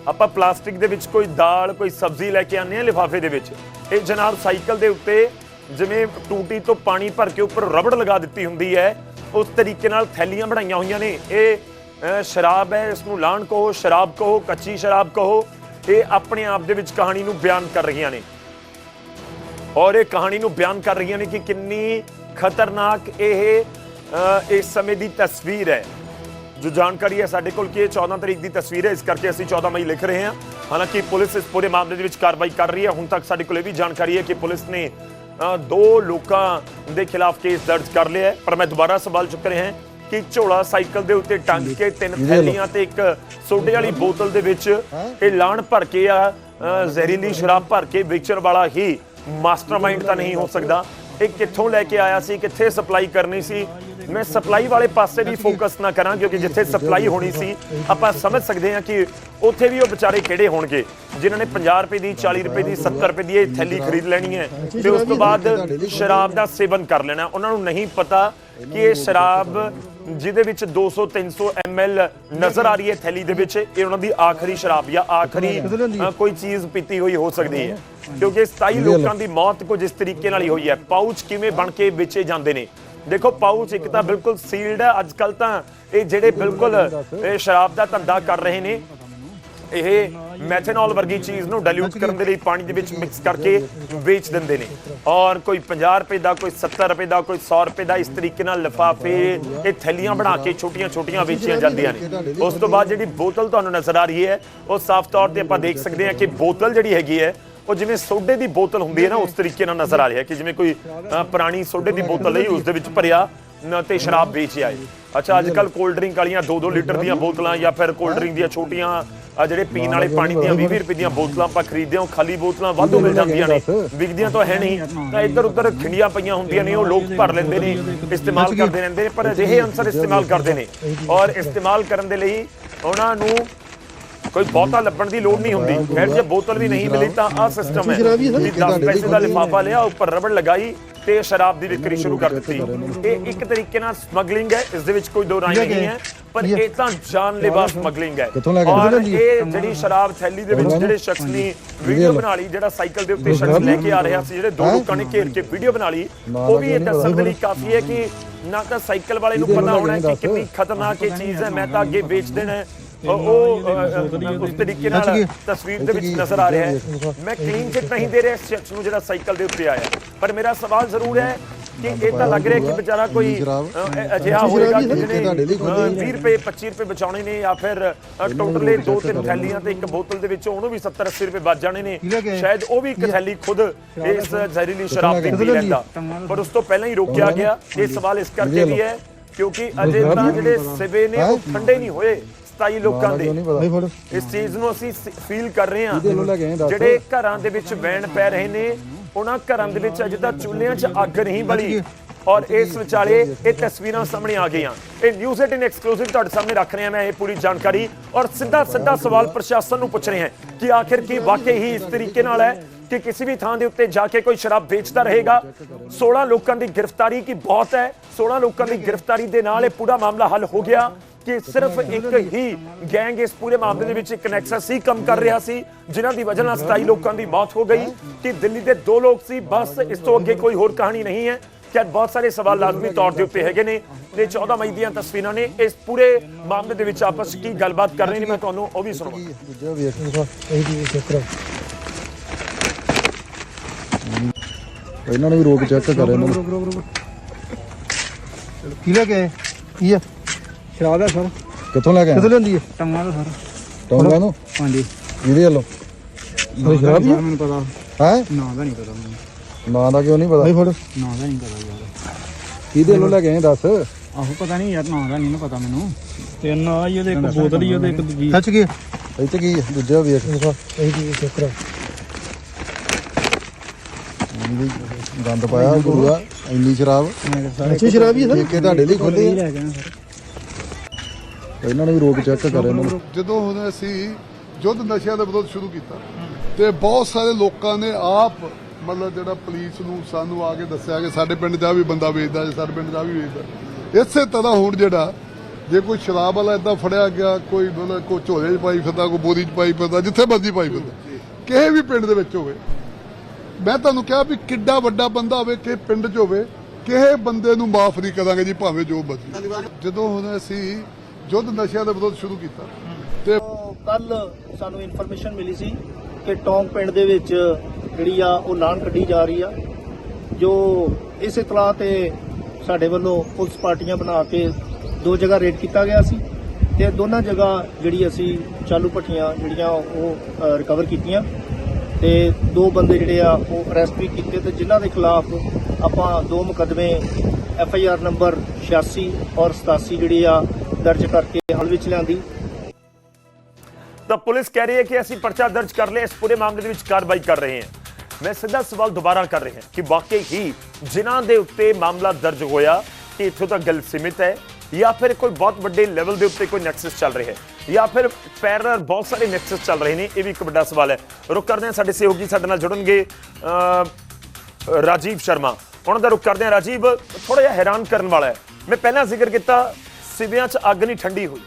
ਆਪਾਂ ਪਲਾਸਟਿਕ ਦੇ ਵਿੱਚ ਕੋਈ ਦਾਲ, ਕੋਈ ਸਬਜ਼ੀ ਲੈ ਕੇ ਆਨੇ ਆ ਲਿਫਾਫੇ ਦੇ ਵਿੱਚ। ਇਹ ਜਨਾਬ ਸਾਈਕਲ ਦੇ ਉੱਤੇ ਜਿਵੇਂ ਟੂਟੀ ਤੋਂ ਪਾਣੀ ਭਰ ਕੇ ਉੱਪਰ ਰਬੜ ਲਗਾ ਦਿੱਤੀ ਹੁੰਦੀ ਹੈ, ਉਸ ਤਰੀਕੇ ਨਾਲ ਥੈਲੀਆਂ ਬਣਾਈਆਂ ਹੋਈਆਂ ਨੇ। ਇਹ ਸ਼ਰਾਬ ਹੈ, ਇਸ ਨੂੰ ਲਾਣ ਕਹੋ, ਸ਼ਰਾਬ ਕਹੋ, ਕੱਚੀ ਸ਼ਰਾਬ ਕਹੋ, ਇਹ ਆਪਣੇ ਆਪ ਦੇ ਵਿੱਚ ਕਹਾਣੀ ਨੂੰ ਬਿਆਨ ਕਰ ਰਹੀਆਂ ਨੇ। ਔਰ ਇਹ ਕਹਾਣੀ ਨੂੰ ਬਿਆਨ ਕਰ ਰਹੀਆਂ ਨੇ ਕਿ ਕਿੰਨੀ ਖਤਰਨਾਕ ਇਹ ਇਸ ਸਮੇਂ ਦੀ ਤਸਵੀਰ ਹੈ। ਜੋ ਜਾਣਕਾਰੀ ਹੈ ਸਾਡੇ ਕੋਲ ਕਿ ਇਹ 14 ਤਰੀਕ ਦੀ ਤਸਵੀਰ ਹੈ ਇਸ ਕਰਕੇ ਅਸੀਂ 14 ਮਈ ਲਿਖ ਰਹੇ ਹਾਂ। ਹਾਲਾਂਕਿ ਪੁਲਿਸ ਇਸ ਪੂਰੇ ਮਾਮਲੇ ਦੇ ਵਿੱਚ ਕਾਰਵਾਈ ਕਰ ਰਹੀ ਹੈ। ਹੁਣ ਤੱਕ ਸਾਡੇ ਕੋਲ ਇਹ ਵੀ ਜਾਣਕਾਰੀ ਹੈ ਕਿ ਪੁਲਿਸ ਨੇ ਦੋ ਲੋਕਾਂ ਦੇ ਖਿਲਾਫ ਕੇਸ ਦਰਜ ਕਰ ਲਿਆ ਹੈ। ਪਰ ਮੈਂ ਦੁਬਾਰਾ ਸਵਾਲ ਚੁੱਕ ਰਿਹਾ ਹਾਂ ਕਿ ਝੋਲਾ ਸਾਈਕਲ ਦੇ ਉੱਤੇ ਟੰਗ ਕੇ ਤਿੰਨ ਥੈਲੀਆਂ ਤੇ ਇੱਕ ਸੋਡੇ ਵਾਲੀ ਬੋਤਲ ਦੇ ਵਿੱਚ ਇਹ ਲਾਣ ਭਰ ਕੇ ਆ ਜ਼ਹਿਰੀਲੀ ਸ਼ਰਾਬ ਭਰ ਕੇ ਵੇਚਣ ਵਾਲਾ ਹੀ ਮਾਸਟਰਮਾਈਂਡ ਤਾਂ ਨਹੀਂ ਹੋ ਸਕਦਾ। ਇਹ ਕਿੱਥੋਂ ਲੈ ਕੇ ਆਇਆ ਸੀ, ਕਿੱਥੇ ਸਪਲਾਈ ਕਰਨੀ ਸੀ? ਮੈਂ ਸਪਲਾਈ ਵਾਲੇ ਪਾਸੇ ਵੀ ਫੋਕਸ ਨਾ ਕਰਾਂ, ਕਿਉਂਕਿ ਜਿੱਥੇ ਸਪਲਾਈ ਹੋਣੀ ਸੀ, ਆਪਾਂ ਸਮਝ ਸਕਦੇ ਹਾਂ ਕਿ ਉੱਥੇ ਵੀ ਉਹ ਵਿਚਾਰੇ ਕਿਹੜੇ ਹੋਣਗੇ। ਜਿਨ੍ਹਾਂ ਨੇ 50 ਰੁਪਏ ਦੀ 40 ਰੁਪਏ ਦੀ 70 ਰੁਪਏ ਦੀ ਇਹ ਥੈਲੀ ਖਰੀਦ ਲੈਣੀ ਹੈ। ਤੇ ਉਸ ਤੋਂ ਬਾਅਦ ਸ਼ਰਾਬ ਦਾ ਸੇਵਨ ਕਰ ਲੈਣਾ, ਉਹਨਾਂ ਨੂੰ ਨਹੀਂ ਪਤਾ ਕਿ ਇਹ ਸ਼ਰਾਬ ਜਿਹਦੇ ਵਿੱਚ 200 300 ml ਨਜ਼ਰ ਆ ਰਹੀ ਹੈ ਥੈਲੀ ਦੇ ਵਿੱਚ ਇਹ ਉਹਨਾਂ ਦੀ ਆਖਰੀ ਸ਼ਰਾਬ ਜਾਂ ਆਖਰੀ ਅ, ਕੋਈ ਚੀਜ਼ ਪੀਤੀ ਹੋਈ ਹੋ ਸਕਦੀ ਹੈ। ਕਿਉਂਕਿ 27 ਲੋਕਾਂ ਦੀ ਮੌਤ ਕੁਝ ਇਸ ਤਰੀਕੇ ਨਾਲ ਹੀ ਹੋਈ ਹੈ। ਪਾਊਚ ਕਿਵੇਂ ਬਣ ਕੇ ਵੇਚੇ ਜਾਂਦੇ ਨੇ? ਦੇਖੋ ਪਾਊਚ ਇੱਕ ਤਾਂ ਬਿਲਕੁਲ ਸੀਲਡ ਹੈ। ਅੱਜ ਕੱਲ ਤਾਂ ਇਹ ਜਿਹੜੇ ਬਿਲਕੁਲ ਇਹ ਸ਼ਰਾਬ ਦਾ ਧੰਦਾ ਕਰ ਰਹੇ ਨੇ। ਇਹ ਮੈਥਨੋਲ ਵਰਗੀ ਚੀਜ਼ ਨੂੰ ਡਾਇਲੂਟ ਕਰਨ ਦੇ ਲਈ ਪਾਣੀ ਦੇ ਵਿੱਚ ਮਿਕਸ ਕਰਕੇ ਵੇਚ ਦਿੰਦੇ ਨੇ। ਔਰ ਕੋਈ 50 ਰੁਪਏ ਦਾ, ਕੋਈ 70 ਰੁਪਏ ਦਾ, ਕੋਈ 100 ਰੁਪਏ ਦਾ ਇਸ ਤਰੀਕੇ ਨਾਲ ਲਿਫਾਫੇ, ਇਹ ਥੈਲੀਆਂ ਬਣਾ ਕੇ ਛੋਟੀਆਂ-ਛੋਟੀਆਂ ਵੇਚੀਆਂ ਜਾਂਦੀਆਂ ਨੇ। ਉਸ ਤੋਂ ਬਾਅਦ ਜਿਹੜੀ ਬੋਤਲ ਤੁਹਾਨੂੰ ਨਜ਼ਰ ਆ ਰਹੀ ਹੈ, ਉਹ ਸਾਫ਼ ਤੌਰ ਤੇ ਆਪਾਂ ਦੇਖ ਸਕਦੇ ਹਾਂ ਕਿ ਬੋਤਲ ਜਿਹੜੀ ਹੈਗੀ ਹੈ, ਉਹ ਜਿਵੇਂ ਸੋਡੇ ਦੀ ਬੋਤਲ ਹੁੰਦੀ ਹੈ ਨਾ, ਉਸ ਤਰੀਕੇ ਨਾਲ ਨਜ਼ਰ ਆ ਰਿਹਾ ਕਿ ਜਿਵੇਂ ਕੋਈ ਪੁਰਾਣੀ ਸੋਡੇ ਦੀ ਬੋਤਲ ਲਈ ਉਸ ਦੇ ਵਿੱਚ ਭਰਿਆ ਤੇ ਸ਼ਰਾਬ ਵੇਚਿਆ ਹੈ ਅੱਛਾ, ਅੱਜ ਕੱਲ ਕੋਲਡ ਡਰਿੰਕ ਵਾਲੀਆਂ 2-2 ਲੀਟਰ ਦੀਆਂ ਬੋਤਲਾਂ ਜਾਂ ਫਿਰ ਕੋਲਡ ਡਰਿੰਕ ਦੀਆਂ ਛੋਟੀਆਂ ਆ ਜਿਹੜੇ ਪੀਣ ਵਾਲੇ ਪਾਣੀ ਦੀਆਂ 20 ਰੁਪਏ ਦੀਆਂ ਬੋਤਲਾਂ ਆਪਾਂ ਖਰੀਦਦੇ ਹਾਂ ਖਾਲੀ ਬੋਤਲਾਂ ਵਾਧੂ ਮਿਲ ਜਾਂਦੀਆਂ ਨੇ। ਵਿਕਦੀਆਂ ਤਾਂ ਹੈ ਨਹੀਂ। ਤਾਂ ਇੱਧਰ ਉੱਧਰ ਖਿੰਡੀਆਂ ਪਈਆਂ ਹੁੰਦੀਆਂ ਨੇ ਉਹ ਲੋਕ ਭਰ ਲੈਂਦੇ ਨੇ ਇਸਤੇਮਾਲ ਕਰਦੇ ਰਹਿੰਦੇ ਨੇ ਪਰ ਅਜਿਹੇ ਅਨਸਰ ਇਸਤੇਮਾਲ ਕਰਦੇ ਨੇ। ਔਰ ਇਸਤੇਮਾਲ ਕਰਨ ਦੇ ਲਈ ਉਹਨਾਂ ਨੂੰ ਕੋਈ ਬਹੁਤਾ ਲੱਭਣ ਦੀ ਲੋੜ ਨਹੀਂ ਹੁੰਦੀ। ਖੈਰ ਜੇ ਬੋਤਲ ਵੀ ਨਹੀਂ ਮਿਲੀ ਤਾਂ ਆਹ ਸਿਸਟਮ ਹੈ।
ਸ਼ਰਾਬੀ ਹੈ ਨਾ?
ਕਿ 10 ਪੈਸੇ ਦਾ ਲਿਫਾਫਾ ਲਿਆ ਉੱਪਰ ਰਬੜ ਲਗਾਈ ਤੇ ਸ਼ਰਾਬ ਦੀ ਵਿਕਰੀ ਸ਼ੁਰੂ ਕਰ ਦਿੱਤੀ। ਇਹ ਇੱਕ ਤਰੀਕੇ ਨਾਲ ਸਮਗਲਿੰਗ ਹੈ ਇਸ ਦੇ ਵਿੱਚ ਕੋਈ ਦੋ ਰਾਏ ਨਹੀਂ ਹੈ। ਪਰ ਇਹ ਤਾਂ ਜਾਨਲੇਵਾ ਸਮਗਲਿੰਗ ਹੈ। ਔਰ? ਇਹ ਜਿਹੜੀ ਸ਼ਰਾਬ ਥੈਲੀ ਦੇ ਵਿੱਚ ਜਿਹੜੇ ਸ਼ਖਸ ਨੇ ਵੀਡੀਓ ਬਣਾ ਲਈ ਜਿਹੜਾ ਸਾਈਕਲ ਦੇ ਉੱਤੇ ਸ਼ਖਸ ਲੈ ਕੇ ਆ ਰਿਹਾ ਸੀ ਜਿਹੜੇ ਦੋ ਲੋਕਾਂ ਨੇ ਘੇਰ ਕੇ ਵੀਡੀਓ ਬਣਾ ਲਈ ਉਹ ਵੀ ਇਹ ਦੱਸਣ ਦੇ ਲਈ ਕਾਫੀ ਹੈ ਕਿ ਨਾ ਤਾਂ ਸਾਈਕਲ ਵਾਲੇ ਨੂੰ ਪਤਾ ਹੋਣਾ ਕਿ ਕਿੰਨੀ ਖਤਰਨਾਕ ਇਹ ਚੀਜ਼ ਹੈ ਮੈਂ ਤਾਂ ਅੱਗੇ ਵੇਚ ਦੇਣਾ ਉਹ ਉਸ ਤਰੀਕੇ ਨਾਲ ਤਸਵੀਰ ਦੇ ਵਿੱਚ ਨਜ਼ਰ ਆ ਰਿਹਾ ਹੈ। ਮੈਂ ਕਲੀਨ ਚਿੱਟ ਨਹੀਂ ਦੇ ਰਿਹਾ ਇਸ ਸ਼ਖਸ ਨੂੰ ਜਿਹੜਾ ਸਾਈਕਲ ਦੇ ਉੱਤੇ ਆਇਆ ਪਰ ਮੇਰਾ ਸਵਾਲ ਜ਼ਰੂਰ ਹੈ ਕਿ ਇਹ ਤਾਂ ਲੱਗ ਰਿਹਾ ਕਿ ਵਿਚਾਰਾ ਕੋਈ ਅਜਿਹਾ ਹੋਏਗਾ ਕਿ ਜਿਹਨੇ ਅ, 20 ਰੁਪਏ 25 ਰੁਪਏ ਬਚਾਉਣੇ ਨੇ ਜਾਂ ਫਿਰ ਟੋਟਲੇ ਦੋ ਤਿੰਨ ਥੈਲੀਆਂ ਤੇ ਇੱਕ ਬੋਤਲ ਦੇ ਵਿੱਚੋਂ ਉਹਨੂੰ ਵੀ 70 80 ਰੁਪਏ ਬਚ ਜਾਣੇ ਨੇ। ਸ਼ਾਇਦ ਉਹ ਵੀ ਇੱਕ ਥੈਲੀ ਖੁਦ ਇਸ ਜ਼ਹਿਰੀਲੀ ਸ਼ਰਾਬ ਦੀ ਪੀ ਲੈਂਦਾ ਪਰ ਉਸ ਤੋਂ ਪਹਿਲਾਂ ਹੀ ਰੋਕਿਆ ਗਿਆ। ਇਹ ਸਵਾਲ ਇਸ ਕਰਕੇ ਵੀ ਹੈ ਕਿਉਂਕਿ ਅਜੇ ਤਾਂ ਜਿਹੜੇ ਸਿਵੇ ਨੇ ਉਹ ਠੰਡੇ ਨਹੀਂ ਹੋਏ 27 ਲੋਕਾਂ ਦੇ। ਇਸ ਚੀਜ਼ ਨੂੰ ਅਸੀਂ ਫੀਲ ਕਰ ਰਹੇ ਹਾਂ। ਜਿਹੜੇ ਘਰਾਂ ਦੇ ਵਿੱਚ ਵੈਣ ਪੈ ਰਹੇ ਨੇ ਉਹਨਾਂ ਘਰਾਂ ਦੇ ਵਿੱਚ ਅਜੇ ਤਾਂ ਚੁੱਲ੍ਹਿਆਂ 'ਚ ਅੱਗ ਨਹੀਂ ਬਲੀ। ਔਰ ਇਸ ਵਿਚਾਲੇ ਇਹ ਤਸਵੀਰਾਂ ਸਾਹਮਣੇ ਆ ਗਈਆਂ। ਇਹ ਨਿਊਜ਼ 18 ਐਕਸਕਲੂਸਿਵ ਤੁਹਾਡੇ ਸਾਹਮਣੇ ਰੱਖ ਰਹੇ ਮੈਂ ਇਹ ਪੂਰੀ ਜਾਣਕਾਰੀ। ਔਰ ਸਿੱਧਾ ਸਿੱਧਾ ਸਵਾਲ ਪ੍ਰਸ਼ਾਸਨ ਨੂੰ ਪੁੱਛ ਰਹੇ ਹਾਂ ਕਿ ਆਖਿਰ ਕੀ ਵਾਕਈ ਹੀ ਇਸ ਤਰੀਕੇ ਨਾਲ ਹੈ ਕਿ ਕਿਸੇ ਵੀ ਥਾਂ ਦੇ ਉੱਤੇ ਜਾ ਕੇ ਕੋਈ ਸ਼ਰਾਬ ਵੇਚਦਾ ਰਹੇਗਾ? 16 ਲੋਕਾਂ ਦੀ ਗ੍ਰਿਫਤਾਰੀ ਕੀ ਬਹੁਤ ਹੈ? 16 ਲੋਕਾਂ ਦੀ ਗ੍ਰਿਫਤਾਰੀ ਦੇ ਨਾਲ ਇਹ ਪੂਰਾ ਮਾਮਲਾ ਹੱਲ ਹੋ ਗਿਆ। ਕਿ ਸਿਰਫ ਇੱਕ ਹੀ ਗੈਂਗ ਇਸ ਪੂਰੇ ਮਾਮਲੇ ਦੇ ਵਿੱਚ ਇੱਕ ਨੈਕਸਸ ਹੀ ਕੰਮ ਕਰ ਰਿਹਾ ਸੀ ਜਿਨ੍ਹਾਂ ਦੀ ਵਜ੍ਹਾ ਨਾਲ 27 ਲੋਕਾਂ ਦੀ ਮੌਤ ਹੋ ਗਈ ਕਿ ਦਿੱਲੀ ਦੇ ਦੋ ਲੋਕ ਸੀ ਬਸ ਇਸ ਤੋਂ ਅੱਗੇ ਕੋਈ ਹੋਰ ਕਹਾਣੀ ਨਹੀਂ ਹੈ। ਕਿ ਬਹੁਤ ਸਾਰੇ ਸਵਾਲ ਲਾਜ਼ਮੀ ਤੌਰ ਦੇ ਉੱਤੇ ਹੈਗੇ ਨੇ ਤੇ 14 ਮਈ ਦੀਆਂ ਤਸਵੀਰਾਂ ਨੇ। ਇਸ ਪੂਰੇ ਮਾਮਲੇ ਦੇ ਵਿੱਚ ਆਪਸ ਕੀ ਗੱਲਬਾਤ ਕਰ ਰਹੇ ਨੇ ਮੈਂ ਤੁਹਾਨੂੰ ਉਹ ਵੀ ਸੁਣਾਵਾਂ
ਦੂਜਾ ਇਹ ਇਹਨਾਂ ਨੂੰ ਵੀ ਰੋਕ ਚੈੱਕ ਕਰ ਇਹਨਾਂ ਨੂੰ।
ਕੀ ਲੈ ਕੇ? ਕੀ ਆ? ਸ਼ਰਾਬ ਹੈ ਸਰ?
ਕਿੱਥੋਂ ਲੈ ਕੇ
ਕਿੱਥੋਂ ਲੈਂਦੀ ਹੈ? ਟੰਗਾ ਦਾ ਸਰ।
ਟੌਂਗਾ ਨੂੰ?
ਹਾਂਜੀ।
ਇਹਦੇ ਵੱਲੋਂ?
ਸਰ
ਸ਼ਰਾਬ ਹੀ? ਆ?
ਮੈਨੂੰ ਪਤਾ।
ਹੈ?
ਨਾਂ ਦਾ ਨਹੀਂ ਪਤਾ ਮੈਨੂੰ।
ਨਾਂ ਦਾ ਕਿਉਂ ਨਹੀਂ ਪਤਾ?
ਫੜ। ਨਾਂ ਦਾ ਨਹੀਂ ਪਤਾ ਯਾਰ।
ਇਹਦੇ ਵੱਲੋਂ ਲੈ ਕੇ ਆਏ ਦੱਸ?
ਆਹੋ ਪਤਾ ਨਹੀਂ ਯਾਰ ਨਾਂ ਦਾ ਨਹੀਂ ਨਾ ਪਤਾ ਮੈਨੂੰ। ਤੇ ਨਾਂ ਹੀ ਉਹਦੇ ਇੱਕ ਬੋਤਲ ਹੀ ਉਹਦੇ ਇੱਕ ਦੂਜੀ। ਸੱਚ ਕੀ
ਇੱਥੇ ਕੀ ਹੈ? ਦੂਜਾ ਵੇਖ
ਇਹ ਦੀ ਚੈੱਕ ਕਰਾ
ਇਹਦੀ ਗੰਦ ਪਾਇਆ ਗੁਰੂਆ ਇੰਨੀ ਸ਼ਰਾਬ।
ਅੱਛੀ ਸ਼ਰਾਬ ਹੀ
ਦੇਖ ਕੇ ਤੁਹਾਡੇ ਲਈ ਖੋਲੀ
ਲੈ ਗਿਆ ਸਰ।
ਇਹਨਾਂ ਨੂੰ ਵੀ ਰੋਕ ਚੈੱਕ ਕਰ ਇਹਨਾਂ ਨੂੰ।
ਜਦੋਂ ਹੁਣ ਅਸੀਂ ਯੁੱਧ ਨਸ਼ਿਆਂ ਦੇ ਵਿਰੁੱਧ ਸ਼ੁਰੂ ਕੀਤਾ ਤੇ ਬਹੁਤ ਸਾਰੇ ਲੋਕਾਂ ਨੇ ਆਪ ਮਤਲਬ ਜਿਹੜਾ ਪੁਲਿਸ ਨੂੰ ਸਾਨੂੰ ਆ ਕੇ ਦੱਸਿਆ ਕਿ ਸਾਡੇ ਪਿੰਡ ਦਾ ਵੀ ਬੰਦਾ ਵੇਚਦਾ ਸਾਡੇ ਪਿੰਡ ਦਾ ਵੀ ਵੇਚਦਾ। ਇਸੇ ਤਰ੍ਹਾਂ ਹੁਣ ਜਿਹੜਾ ਜੇ ਕੋਈ ਸ਼ਰਾਬ ਵਾਲਾ ਇਦਾਂ ਫੜਿਆ ਗਿਆ, ਕੋਈ ਮਤਲਬ ਕੋਈ ਝੋਲੇ 'ਚ ਪਾਈ ਫਿਰਦਾ, ਕੋਈ ਬੋਰੀ 'ਚ ਪਾਈ ਫਿਰਦਾ, ਜਿੱਥੇ ਮਰਜ਼ੀ ਪਾਈ ਫਿਰਦਾ, ਕਿਸੇ ਵੀ ਪਿੰਡ ਦੇ ਵਿੱਚ ਹੋਵੇ। ਮੈਂ ਤੁਹਾਨੂੰ ਕਿਹਾ ਵੀ ਕਿੱਡਾ ਵੱਡਾ ਬੰਦਾ ਹੋਵੇ ਕਿ ਪਿੰਡ 'ਚ ਹੋਵੇ, ਕਿਸੇ ਬੰਦੇ ਨੂੰ ਮਾਫ ਨਹੀਂ ਕਰਾਂਗੇ ਜੀ, ਭਾਵੇਂ ਜੋ ਮਰਜ਼ੀ। ਜਦੋਂ ਹੁਣ ਅਸੀਂ ਯੁੱਧ ਨਸ਼ਿਆਂ ਦੇ ਵਿਰੁੱਧ ਸ਼ੁਰੂ ਕੀਤਾ। ਤੇ
ਕੱਲ ਸਾਨੂੰ ਇਨਫੋਰਮੇਸ਼ਨ ਮਿਲੀ ਸੀ ਕਿ ਟੌਂਗ ਪਿੰਡ ਦੇ ਵਿੱਚ ਜਿਹੜੀ ਆ ਉਹ ਲਾਣ ਕੱਢੀ ਜਾ ਰਹੀ ਆ, ਜੋ ਇਸ ਇਤਲਾਹ ਤੇ ਸਾਡੇ ਵੱਲੋਂ ਪੁਲਿਸ ਪਾਰਟੀਆਂ ਬਣਾ ਕੇ ਦੋ ਜਗ੍ਹਾ ਰੇਡ ਕੀਤਾ ਗਿਆ ਸੀ ਤੇ ਦੋਨਾਂ ਜਗ੍ਹਾ ਜਿਹੜੀ ਅਸੀਂ ਚਾਲੂ ਭੱਠੀਆਂ ਜਿਹੜੀਆਂ ਉਹ ਰਿਕਵਰ ਕੀਤੀਆਂ ਤੇ ਦੋ ਬੰਦੇ ਜਿਹੜੇ ਆ ਉਹ ਅਰੈਸਟ ਵੀ ਕੀਤੇ ਤੇ ਜਿਨ੍ਹਾਂ ਦੇ ਖਿਲਾਫ ਆਪਾਂ ਦੋ ਮੁਕੱਦਮੇ ਐਫ ਆਈ ਆਰ ਨੰਬਰ 86 ਔਰ 87 ਜਿਹੜੀ ਆ ਦਰਜ ਕਰਕੇ ਹਲ ਵਿੱਚ ਲਿਆਂਦੀ।
ਤਾਂ ਪੁਲਿਸ ਕਹਿ ਰਹੀ ਹੈ ਕਿ ਅਸੀਂ ਪਰਚਾ ਦਰਜ ਕਰ ਲਿਆ ਇਸ ਪੂਰੇ ਮਾਮਲੇ ਦੇ ਵਿੱਚ ਕਾਰਵਾਈ ਕਰ ਰਹੇ ਹਾਂ। ਮੈਂ ਸਿੱਧਾ ਸਵਾਲ ਦੁਬਾਰਾ ਕਰ ਰਿਹਾ ਕਿ ਵਾਕਈ ਹੀ ਜਿਨ੍ਹਾਂ ਦੇ ਉੱਤੇ ਮਾਮਲਾ ਦਰਜ ਹੋਇਆ ਕਿ ਇੱਥੋਂ ਤੱਕ ਗੱਲ ਸੀਮਿਤ ਹੈ ਜਾਂ ਫਿਰ ਕੋਈ ਬਹੁਤ ਵੱਡੇ ਲੈਵਲ ਦੇ ਉੱਤੇ ਕੋਈ ਨੈਕਸਸ ਚੱਲ ਰਿਹਾ ਹੈ ਜਾਂ ਫਿਰ ਪੈਰਲਲ ਬਹੁਤ ਸਾਰੇ ਨੈਕਸਸ ਚੱਲ ਰਹੇ ਨੇ ਇਹ ਵੀ ਇੱਕ ਵੱਡਾ ਸਵਾਲ ਹੈ। ਰੁਕ ਕਰਦੇ ਹਾਂ ਸਾਡੇ ਸਹਿਯੋਗੀ ਸਾਡੇ ਨਾਲ ਜੁੜਨਗੇ ਅਹ, ਰਾਜੀਵ ਸ਼ਰਮਾ। ਉਹਨਾਂ ਦਾ ਰੁਕ ਕਰਦੇ ਹਾਂ ਰਾਜੀਵ ਥੋੜਾ ਜਿਹਾ ਹੈਰਾਨ ਕਰਨ ਵਾਲਾ ਹੈ। ਮੈਂ ਪਹਿਲਾਂ ਜ਼ਿਕਰ ਕੀਤਾ ਸਿਵਿਆਂ 'ਚ ਅੱਗ ਨਹੀਂ ਠੰਡੀ ਹੋਈ।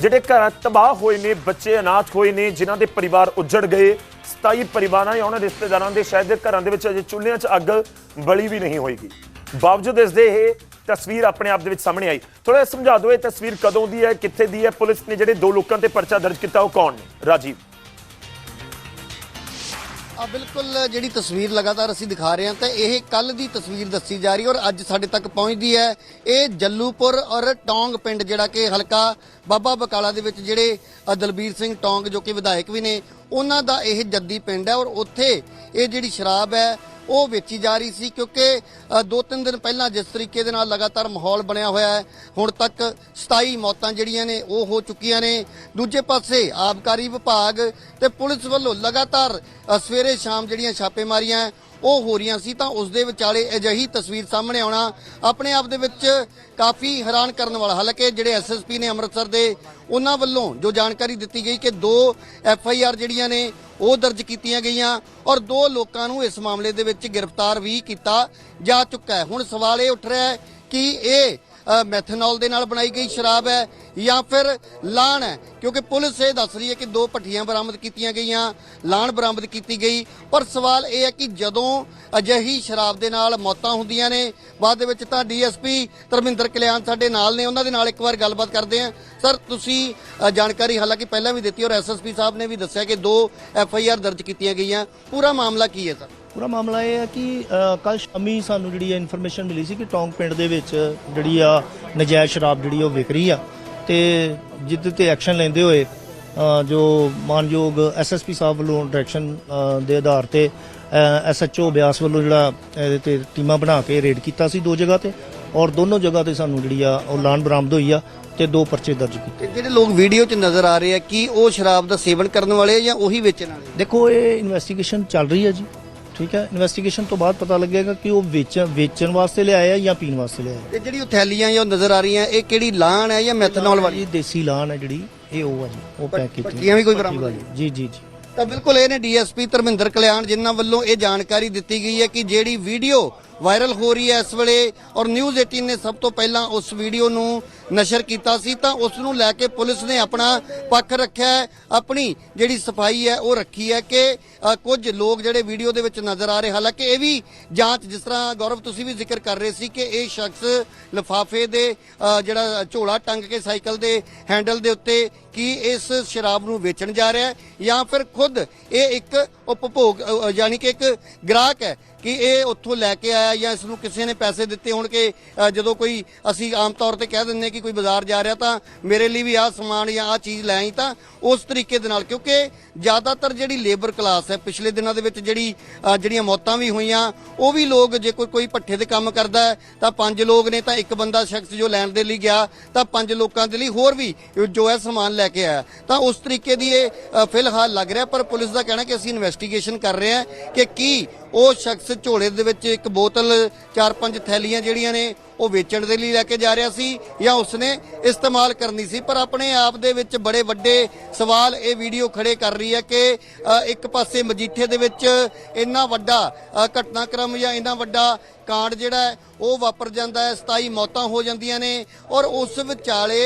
ਜਿਹੜੇ ਘਰਾਂ ਤਬਾਹ ਹੋਏ ਨੇ, ਬੱਚੇ ਅਨਾਥ ਹੋਏ ਨੇ, ਜਿਨ੍ਹਾਂ ਦੇ ਪਰਿਵਾਰ ਉੱਜੜ ਗਏ 27 ਪਰਿਵਾਰਾਂ ਜਾਂ ਉਹਨਾਂ ਰਿਸ਼ਤੇਦਾਰਾਂ ਦੇ ਸ਼ਾਇਦ ਦੇ ਘਰਾਂ ਦੇ ਵਿੱਚ ਅਜੇ ਚੁੱਲ੍ਹਿਆਂ 'ਚ ਅੱਗ ਬਲੀ ਵੀ ਨਹੀਂ ਹੋਏਗੀ। ਬਾਵਜੂਦ ਇਸ ਦੇ ਇਹ ਤਸਵੀਰ ਆਪਣੇ ਆਪ ਦੇ ਵਿੱਚ ਸਾਹਮਣੇ ਆਈ। ਥੋੜਾ ਸਮਝਾ ਦਿਓ, ਇਹ ਤਸਵੀਰ ਕਦੋਂ ਦੀ ਹੈ, ਕਿੱਥੇ ਦੀ ਹੈ? ਪੁਲਿਸ ਨੇ ਜਿਹੜੇ ਦੋ ਲੋਕਾਂ ਤੇ ਪਰਚਾ ਦਰਜ ਕੀਤਾ, ਉਹ ਕੌਣ ਨੇ? ਰਾਜੀਵ।
ਆ, ਬਿਲਕੁਲ ਜਿਹੜੀ ਤਸਵੀਰ ਲਗਾਤਾਰ ਅਸੀਂ ਦਿਖਾ ਰਹੇ ਹਾਂ ਤਾਂ ਇਹ ਕੱਲ ਦੀ ਤਸਵੀਰ ਦੱਸੀ ਜਾ ਰਹੀ ਔਰ ਅੱਜ ਸਾਡੇ ਤੱਕ ਪਹੁੰਚਦੀ ਹੈ ਇਹ ਜੱਲੂਪੁਰ ਔਰ ਟੌਂਗ ਪਿੰਡ, ਜਿਹੜਾ ਕਿ ਹਲਕਾ ਬਾਬਾ ਬਕਾਲਾ ਦੇ ਵਿੱਚ ਜਿਹੜੇ ਦਲਬੀਰ ਸਿੰਘ ਟੌਂਗ ਜੋ ਕਿ ਵਿਧਾਇਕ ਵੀ ਨੇ, ਉਹਨਾਂ ਦਾ ਇਹ ਜੱਦੀ ਪਿੰਡ ਹੈ ਔਰ ਉੱਥੇ ਇਹ ਜਿਹੜੀ ਸ਼ਰਾਬ ਹੈ ਉਹ ਵੇਚੀ ਜਾ ਰਹੀ ਸੀ ਕਿਉਂਕਿ ਦੋ ਤਿੰਨ ਦਿਨ ਪਹਿਲਾਂ ਜਿਸ ਤਰੀਕੇ ਦੇ ਨਾਲ ਲਗਾਤਾਰ ਮਾਹੌਲ ਬਣਿਆ ਹੋਇਆ ਹੈ, ਹੁਣ ਤੱਕ 27 ਮੌਤਾਂ ਜਿਹੜੀਆਂ ਨੇ, ਉਹ ਹੋ ਚੁੱਕੀਆਂ ਨੇ। ਦੂਜੇ ਪਾਸੇ ਆਬਕਾਰੀ ਵਿਭਾਗ ਤੇ ਪੁਲਿਸ ਵੱਲੋਂ ਲਗਾਤਾਰ ਸਵੇਰੇ ਸ਼ਾਮ ਜਿਹੜੀਆਂ ਛਾਪੇਮਾਰੀਆਂ ਉਹ ਹੋ ਰਹੀਆਂ ਸੀ ਤਾਂ ਉਸ ਦੇ ਵਿਚਾਲੇ ਅਜਿਹੀ ਤਸਵੀਰ ਸਾਹਮਣੇ ਆਉਣਾ ਆਪਣੇ ਆਪ ਦੇ ਵਿੱਚ ਕਾਫੀ ਹੈਰਾਨ ਕਰਨ ਵਾਲਾ। ਹਾਲਾਂਕਿ ਜਿਹੜੇ ਐਸਐਸਪੀ ਨੇ ਅੰਮ੍ਰਿਤਸਰ ਦੇ ਉਹਨਾਂ ਵੱਲੋਂ ਜੋ ਜਾਣਕਾਰੀ ਦਿੱਤੀ ਗਈ ਕਿ ਦੋ ਐਫਆਈਆਰ ਜਿਹੜੀਆਂ ਨੇ, ਉਹ ਦਰਜ ਕੀਤੀਆਂ ਗਈਆਂ ਔਰ ਦੋ ਲੋਕਾਂ ਨੂੰ ਇਸ ਮਾਮਲੇ ਦੇ ਵਿੱਚ ਗ੍ਰਿਫਤਾਰ ਵੀ ਕੀਤਾ ਜਾ ਚੁੱਕਾ ਹੈ। ਹੁਣ ਸਵਾਲ ਇਹ ਉੱਠ ਰਿਹਾ ਹੈ ਕਿ ਇਹ ਮੈਥਨੋਲ ਦੇ ਨਾਲ ਬਣਾਈ ਗਈ ਸ਼ਰਾਬ ਹੈ ਜਾਂ ਫਿਰ ਲਾਣ ਹੈ? ਕਿਉਂਕਿ ਪੁਲਿਸ ਇਹ ਦੱਸ ਰਹੀ ਹੈ ਕਿ ਦੋ ਭੱਠੀਆਂ ਬਰਾਮਦ ਕੀਤੀਆਂ ਗਈਆਂ, ਲਾਣ ਬਰਾਮਦ ਕੀਤੀ ਗਈ। ਪਰ ਸਵਾਲ ਇਹ ਹੈ ਕਿ ਜਦੋਂ ਅਜਿਹੀ ਸ਼ਰਾਬ ਦੇ ਨਾਲ ਮੌਤਾਂ ਹੁੰਦੀਆਂ ਨੇ, ਬਾਅਦ ਦੇ ਵਿੱਚ ਤਾਂ ਡੀਐਸਪੀ ਧਰਮਿੰਦਰ ਕਲਿਆਣ ਸਾਡੇ ਨਾਲ ਨੇ, ਉਹਨਾਂ ਦੇ ਨਾਲ ਇੱਕ ਵਾਰ ਗੱਲਬਾਤ ਕਰਦੇ ਹਾਂ। ਸਰ, ਤੁਸੀਂ ਜਾਣਕਾਰੀ ਹਾਲਾਂਕਿ ਪਹਿਲਾਂ ਵੀ ਦਿੱਤੀ ਔਰ ਐਸਐਸਪੀ ਸਾਹਿਬ ਨੇ ਵੀ ਦੱਸਿਆ ਕਿ ਦੋ ਐਫਆਈਆਰ ਦਰਜ ਕੀਤੀਆਂ ਗਈਆਂ। ਪੂਰਾ ਮਾਮਲਾ ਕੀ ਹੈ, ਸਰ?
ਪੂਰਾ ਮਾਮਲਾ ਇਹ ਹੈ ਕਿ ਕੱਲ ਸ਼ਾਮੀ ਸਾਨੂੰ ਜਿਹੜੀ ਇਨਫੋਰਮੇਸ਼ਨ ਮਿਲੀ ਸੀ ਕਿ ਟੌਂਗ ਪਿੰਡ ਦੇ ਵਿੱਚ ਜਿਹੜੀ ਆ ਨਜਾਇਜ਼ ਸ਼ਰਾਬ ਜਿਹੜੀ ਉਹ ਵਿਕ ਰਹੀ ਆ। ਤੇ ਜਿੱਦ ਤੇ ਐਕਸ਼ਨ ਲੈਂਦੇ ਹੋਏ ਜੋ ਮਾਨਯੋਗ ਐਸਐਸਪੀ ਸਾਹਿਬ ਵੱਲੋਂ ਡਾਇਰੈਕਸ਼ਨ ਦੇ ਆਧਾਰ ਤੇ ਐਸਐਚਓ ਬਿਆਸ ਵੱਲੋਂ ਜਿਹੜਾ ਇਹਦੇ ਤੇ ਟੀਮਾਂ ਬਣਾ ਕੇ ਰੇਡ ਕੀਤਾ ਸੀ ਦੋ ਜਗ੍ਹਾ ਤੇ ਔਰ ਦੋਨੋਂ ਜਗ੍ਹਾ ਤੇ ਸਾਨੂੰ ਜਿਹੜੀ ਆ ਉਹ ਲਾਣ ਬਰਾਮਦ ਹੋਈ ਆ ਤੇ ਦੋ ਪਰਚੇ ਦਰਜ ਕੀਤੇ।
ਜਿਹੜੇ ਲੋਕ ਵੀਡੀਓ 'ਚ ਨਜ਼ਰ ਆ ਰਹੇ ਆ ਕੀ ਉਹ ਸ਼ਰਾਬ ਦਾ ਸੇਵਨ ਕਰਨ ਵਾਲੇ ਆ ਜਾਂ ਉਹੀ ਵੇਚਣ ਵਾਲੇ
ਦੇਖੋ ਇਹ ਇਨਵੈਸਟੀਗੇਸ਼ਨ ਚੱਲ ਰਹੀ ਹੈ ਜੀ। ਠੀਕ ਹੈ? ਇਨਵੈਸਟੀਗੇਸ਼ਨ ਤੋਂ ਬਾਅਦ ਪਤਾ ਲੱਗੇਗਾ ਕਿ ਉਹ ਵੇਚ ਵੇਚਣ ਵਾਸਤੇ ਲਿਆਇਆ ਜਾਂ ਪੀਣ ਵਾਸਤੇ ਲਿਆਇਆ
ਤੇ ਜਿਹੜੀ ਉਹ ਥੈਲੀਆਂ ਜਾਂ ਉਹ ਨਜ਼ਰ ਆ ਰਹੀਆਂ ਇਹ ਕਿਹੜੀ ਲਾਣ ਹੈ ਜਾਂ ਮੈਥਨੋਲ ਵਾਲੀ?
ਇਹ ਦੇਸੀ ਲਾਨ ਹੈ ਜਿਹੜੀ ਇਹ ਉਹ ਹੈ ਜੀ ਉਹ ਪੈਕ ਕੀਤੀ
ਪੱਟੀਆਂ ਵੀ ਕੋਈ ਬਰਾਮਦ ਹੋਈ?
ਜੀ ਜੀ ਜੀ।
ਤਾਂ ਬਿਲਕੁਲ ਇਹ ਨੇ ਡੀਐਸਪੀ ਧਰਮਿੰਦਰ ਕਲਿਆਣ ਜਿਨ੍ਹਾਂ ਵੱਲੋਂ ਇਹ ਜਾਣਕਾਰੀ ਦਿੱਤੀ ਗਈ ਹੈ ਕਿ ਜਿਹੜੀ ਵੀਡੀਓ ਵਾਇਰਲ ਹੋ ਰਹੀ ਹੈ ਇਸ ਵੇਲੇ ਔਰ ਨਿਊਜ਼ 18 ਨੇ ਸਭ ਤੋਂ ਪਹਿਲਾਂ ਉਸ ਵੀਡੀਓ ਨੂੰ ਨਸ਼ਰ ਕੀਤਾ ਸੀ ਤਾਂ ਉਸ ਨੂੰ ਲੈ ਕੇ ਪੁਲਿਸ ਨੇ ਆਪਣਾ ਪੱਖ ਰੱਖਿਆ ਆਪਣੀ ਜਿਹੜੀ ਸਫ਼ਾਈ ਹੈ ਉਹ ਰੱਖੀ ਹੈ ਕਿ ਕੁਝ ਲੋਕ ਜਿਹੜੇ ਵੀਡੀਓ ਦੇ ਵਿੱਚ ਨਜ਼ਰ ਆ ਰਹੇ ਹਾਲਾਂਕਿ ਇਹ ਵੀ ਜਾਂਚ ਜਿਸ ਤਰ੍ਹਾਂ ਗੌਰਵ ਤੁਸੀਂ ਵੀ ਜ਼ਿਕਰ ਕਰ ਰਹੇ ਸੀ ਕਿ ਇਹ ਸ਼ਖਸ ਲਿਫਾਫੇ ਦੇ ਜਿਹੜਾ ਝੋਲਾ ਟੰਗ ਕੇ ਸਾਈਕਲ ਦੇ ਹੈਂਡਲ ਦੇ ਉੱਤੇ ਕੀ ਇਸ ਸ਼ਰਾਬ ਨੂੰ ਵੇਚਣ ਜਾ ਰਿਹਾ ਹੈ ਜਾਂ ਫਿਰ ਖੁਦ ਇਹ ਇੱਕ ਉਪਭੋਗ ਯਾਨੀ ਕਿ ਇੱਕ ਗ੍ਰਾਹਕ ਹੈ ਕਿ ਇਹ ਉੱਥੋਂ ਲੈ ਕੇ ਆਇਆ ਜਾਂ ਇਸ ਨੂੰ ਕਿਸੇ ਨੇ ਪੈਸੇ ਦਿੱਤੇ ਹੋਣ ਕਿ ਅ, ਜਦੋਂ ਕੋਈ ਅਸੀਂ ਆਮ ਤੌਰ ਤੇ ਕਹਿ ਦਿੰਦੇ ਕਿ ਕੋਈ ਬਾਜ਼ਾਰ ਜਾ ਰਿਹਾ ਤਾਂ ਮੇਰੇ ਲਈ ਵੀ ਆਹ ਸਮਾਨ ਜਾਂ ਆਹ ਚੀਜ਼ ਲੈ ਆਈ ਤਾਂ ਉਸ ਤਰੀਕੇ ਦੇ ਨਾਲ, ਕਿਉਂਕਿ ਜ਼ਿਆਦਾਤਰ ਜਿਹੜੀ ਲੇਬਰ ਕਲਾਸ ਹੈ, ਪਿਛਲੇ ਦਿਨਾਂ ਦੇ ਵਿੱਚ ਜਿਹੜੀ ਜਿਹੜੀਆਂ ਮੌਤਾਂ ਵੀ ਹੋਈਆਂ, ਉਹ ਵੀ ਲੋਕ ਜੇ ਕੋਈ ਕੋਈ ਪੱਠੇ ਦੇ ਕੰਮ ਕਰਦਾ ਤਾਂ ਪੰਜ ਲੋਕ ਨੇ, ਤਾਂ ਇੱਕ ਬੰਦਾ ਸ਼ਖਸ ਜੋ ਲੈਣ ਦੇ ਲਈ ਗਿਆ, ਤਾਂ ਪੰਜ ਲੋਕਾਂ ਦੇ ਲਈ ਹੋਰ ਵੀ ਜੋ ਹੈ ਸਮਾਨ ਲੈ ਕੇ ਆਇਆ। ਤਾਂ ਉਸ ਤਰੀਕੇ ਦੀ ਇਹ ਫਿਲਹਾਲ ਲੱਗ ਰਿਹਾ, ਪਰ ਪੁਲਿਸ ਦਾ ਕਹਿਣਾ ਕਿ ਅਸੀਂ ਇਨਵੈਸਟੀਗੇਸ਼ਨ ਕਰ ਰਹੇ ਹਾਂ ਕਿ ਕੀ ਉਹ ਸ਼ਖਸ ਝੋਲੇ ਦੇ ਵਿੱਚ ਇੱਕ ਬੋਤਲ, ਚਾਰ ਪੰਜ ਥੈਲੀਆਂ ਜਿਹੜੀਆਂ ਨੇ ਉਹ ਵੇਚਣ ਦੇ ਲਈ ਲੈ ਕੇ ਜਾ ਰਿਹਾ ਸੀ ਜਾਂ ਉਸਨੇ ਇਸਤੇਮਾਲ ਕਰਨੀ ਸੀ। ਪਰ ਆਪਣੇ ਆਪ ਦੇ ਵਿੱਚ ਬੜੇ ਵੱਡੇ ਸਵਾਲ ਇਹ ਵੀਡੀਓ ਖੜੇ ਕਰ ਰਹੀ ਹੈ ਕਿ ਇੱਕ ਪਾਸੇ ਮਜੀਠੇ ਦੇ ਵਿੱਚ ਇੰਨਾ ਵੱਡਾ ਘਟਨਾਕ੍ਰਮ ਜਾਂ ਇੰਨਾ ਵੱਡਾ ਕਾਂਡ ਜਿਹੜਾ ਉਹ ਵਾਪਰ ਜਾਂਦਾ ਹੈ 27 ਮੌਤਾਂ ਹੋ ਜਾਂਦੀਆਂ ਨੇ ਔਰ ਉਸ ਵਿਚਾਲੇ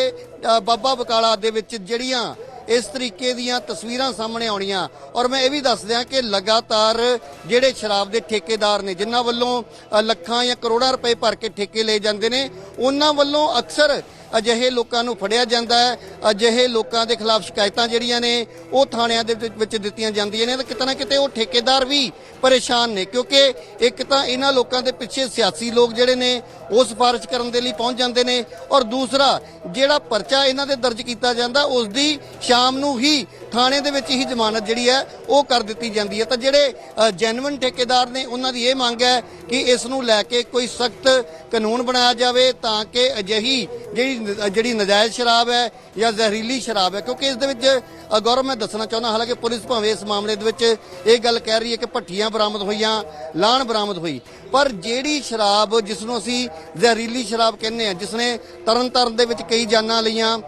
ਬਾਬਾ ਬਕਾਲਾ ਦੇ ਵਿੱਚ ਜਿਹੜੀਆਂ ਇਸ ਤਰੀਕੇ ਦੀਆਂ ਤਸਵੀਰਾਂ ਸਾਹਮਣੇ ਆਉਣੀਆਂ। ਔਰ ਮੈਂ ਇਹ ਵੀ ਦੱਸ ਦਿਆਂ ਕਿ ਲਗਾਤਾਰ ਜਿਹੜੇ ਸ਼ਰਾਬ ਦੇ ਠੇਕੇਦਾਰ ਨੇ, ਜਿਨ੍ਹਾਂ ਵੱਲੋਂ ਲੱਖਾਂ ਜਾਂ ਕਰੋੜਾਂ ਰੁਪਏ ਭਰ ਕੇ ਠੇਕੇ ਲਏ ਜਾਂਦੇ ਨੇ, ਉਹਨਾਂ ਵੱਲੋਂ ਅਕਸਰ ਅਜਿਹੇ ਲੋਕਾਂ ਨੂੰ ਫੜਿਆ ਜਾਂਦਾ ਹੈ, ਅਜਿਹੇ ਲੋਕਾਂ ਦੇ ਖਿਲਾਫ ਸ਼ਿਕਾਇਤਾਂ ਜਿਹੜੀਆਂ ਨੇ, ਉਹ ਥਾਣਿਆਂ ਦੇ ਵਿੱਚ- ਦਿੱਤੀਆਂ ਜਾਂਦੀਆਂ ਨੇ ਤੇ ਕਿਤੇ ਨਾ ਕਿਤੇ ਉਹ ਠੇਕੇਦਾਰ ਵੀ ਪਰੇਸ਼ਾਨ ਨੇ ਕਿਉਂਕਿ ਇੱਕ ਤਾਂ ਇਹਨਾਂ ਲੋਕਾਂ ਦੇ ਪਿੱਛੇ ਸਿਆਸੀ ਲੋਕ ਜਿਹੜੇ ਨੇ, ਉਹ ਸਿਫਾਰਿਸ਼ ਕਰਨ ਦੇ ਲਈ ਪਹੁੰਚ ਜਾਂਦੇ ਨੇ ਔਰ ਦੂਸਰਾ ਜਿਹੜਾ ਪਰਚਾ ਇਹਨਾਂ ਦੇ ਦਰਜ ਕੀਤਾ ਜਾਂਦਾ, ਉਸ ਦੀ ਸ਼ਾਮ ਨੂੰ ਹੀ ਥਾਣੇ ਦੇ ਵਿੱਚ ਹੀ ਜ਼ਮਾਨਤ ਜਿਹੜੀ ਹੈ, ਉਹ ਕਰ ਦਿੱਤੀ ਜਾਂਦੀ ਹੈ। ਤਾਂ ਜਿਹੜੇ ਜੈਨੂਇਨ ਠੇਕੇਦਾਰ ਨੇ, ਉਹਨਾਂ ਦੀ ਇਹ ਮੰਗ ਹੈ ਕਿ ਇਸ ਨੂੰ ਲੈ ਕੇ ਕੋਈ ਸਖਤ ਕਾਨੂੰਨ ਬਣਾਇਆ ਜਾਵੇ ਤਾਂ ਕਿ ਅਜਿਹੀ ਜਿਹੜੀ ਜਿਹੜੀ ਨਜਾਇਜ਼ ਸ਼ਰਾਬ ਹੈ ਜਾਂ ਜ਼ਹਿਰੀਲੀ ਸ਼ਰਾਬ ਹੈ, ਕਿਉਂਕਿ ਇਸ ਦੇ ਵਿੱਚ ਗੌਰਵ ਮੈਂ ਦੱਸਣਾ ਚਾਹੁੰਦਾ, ਹਾਲਾਂਕਿ ਪੁਲਿਸ ਭਾਵੇਂ ਇਸ ਮਾਮਲੇ ਦੇ ਵਿੱਚ ਇਹ ਗੱਲ ਕਹਿ ਰਹੀ ਹੈ ਕਿ ਭੱਠੀਆਂ ਬਰਾਮਦ ਹੋਈਆਂ, ਲਾਣ ਬਰਾਮਦ ਹੋਈ। ਪਰ ਜਿਹੜੀ ਸ਼ਰਾਬ ਜਿਸ ਨੂੰ ਅਸੀਂ ਜ਼ਹਿਰੀਲੀ ਸ਼ਰਾਬ ਕਹਿੰਦੇ ਆ ਜਿਸ ਨੇ ਤਰਨਤਾਰਨ ਦੇ ਵਿੱਚ ਕਈ ਜਾਨਾਂ ਲਈਆਂ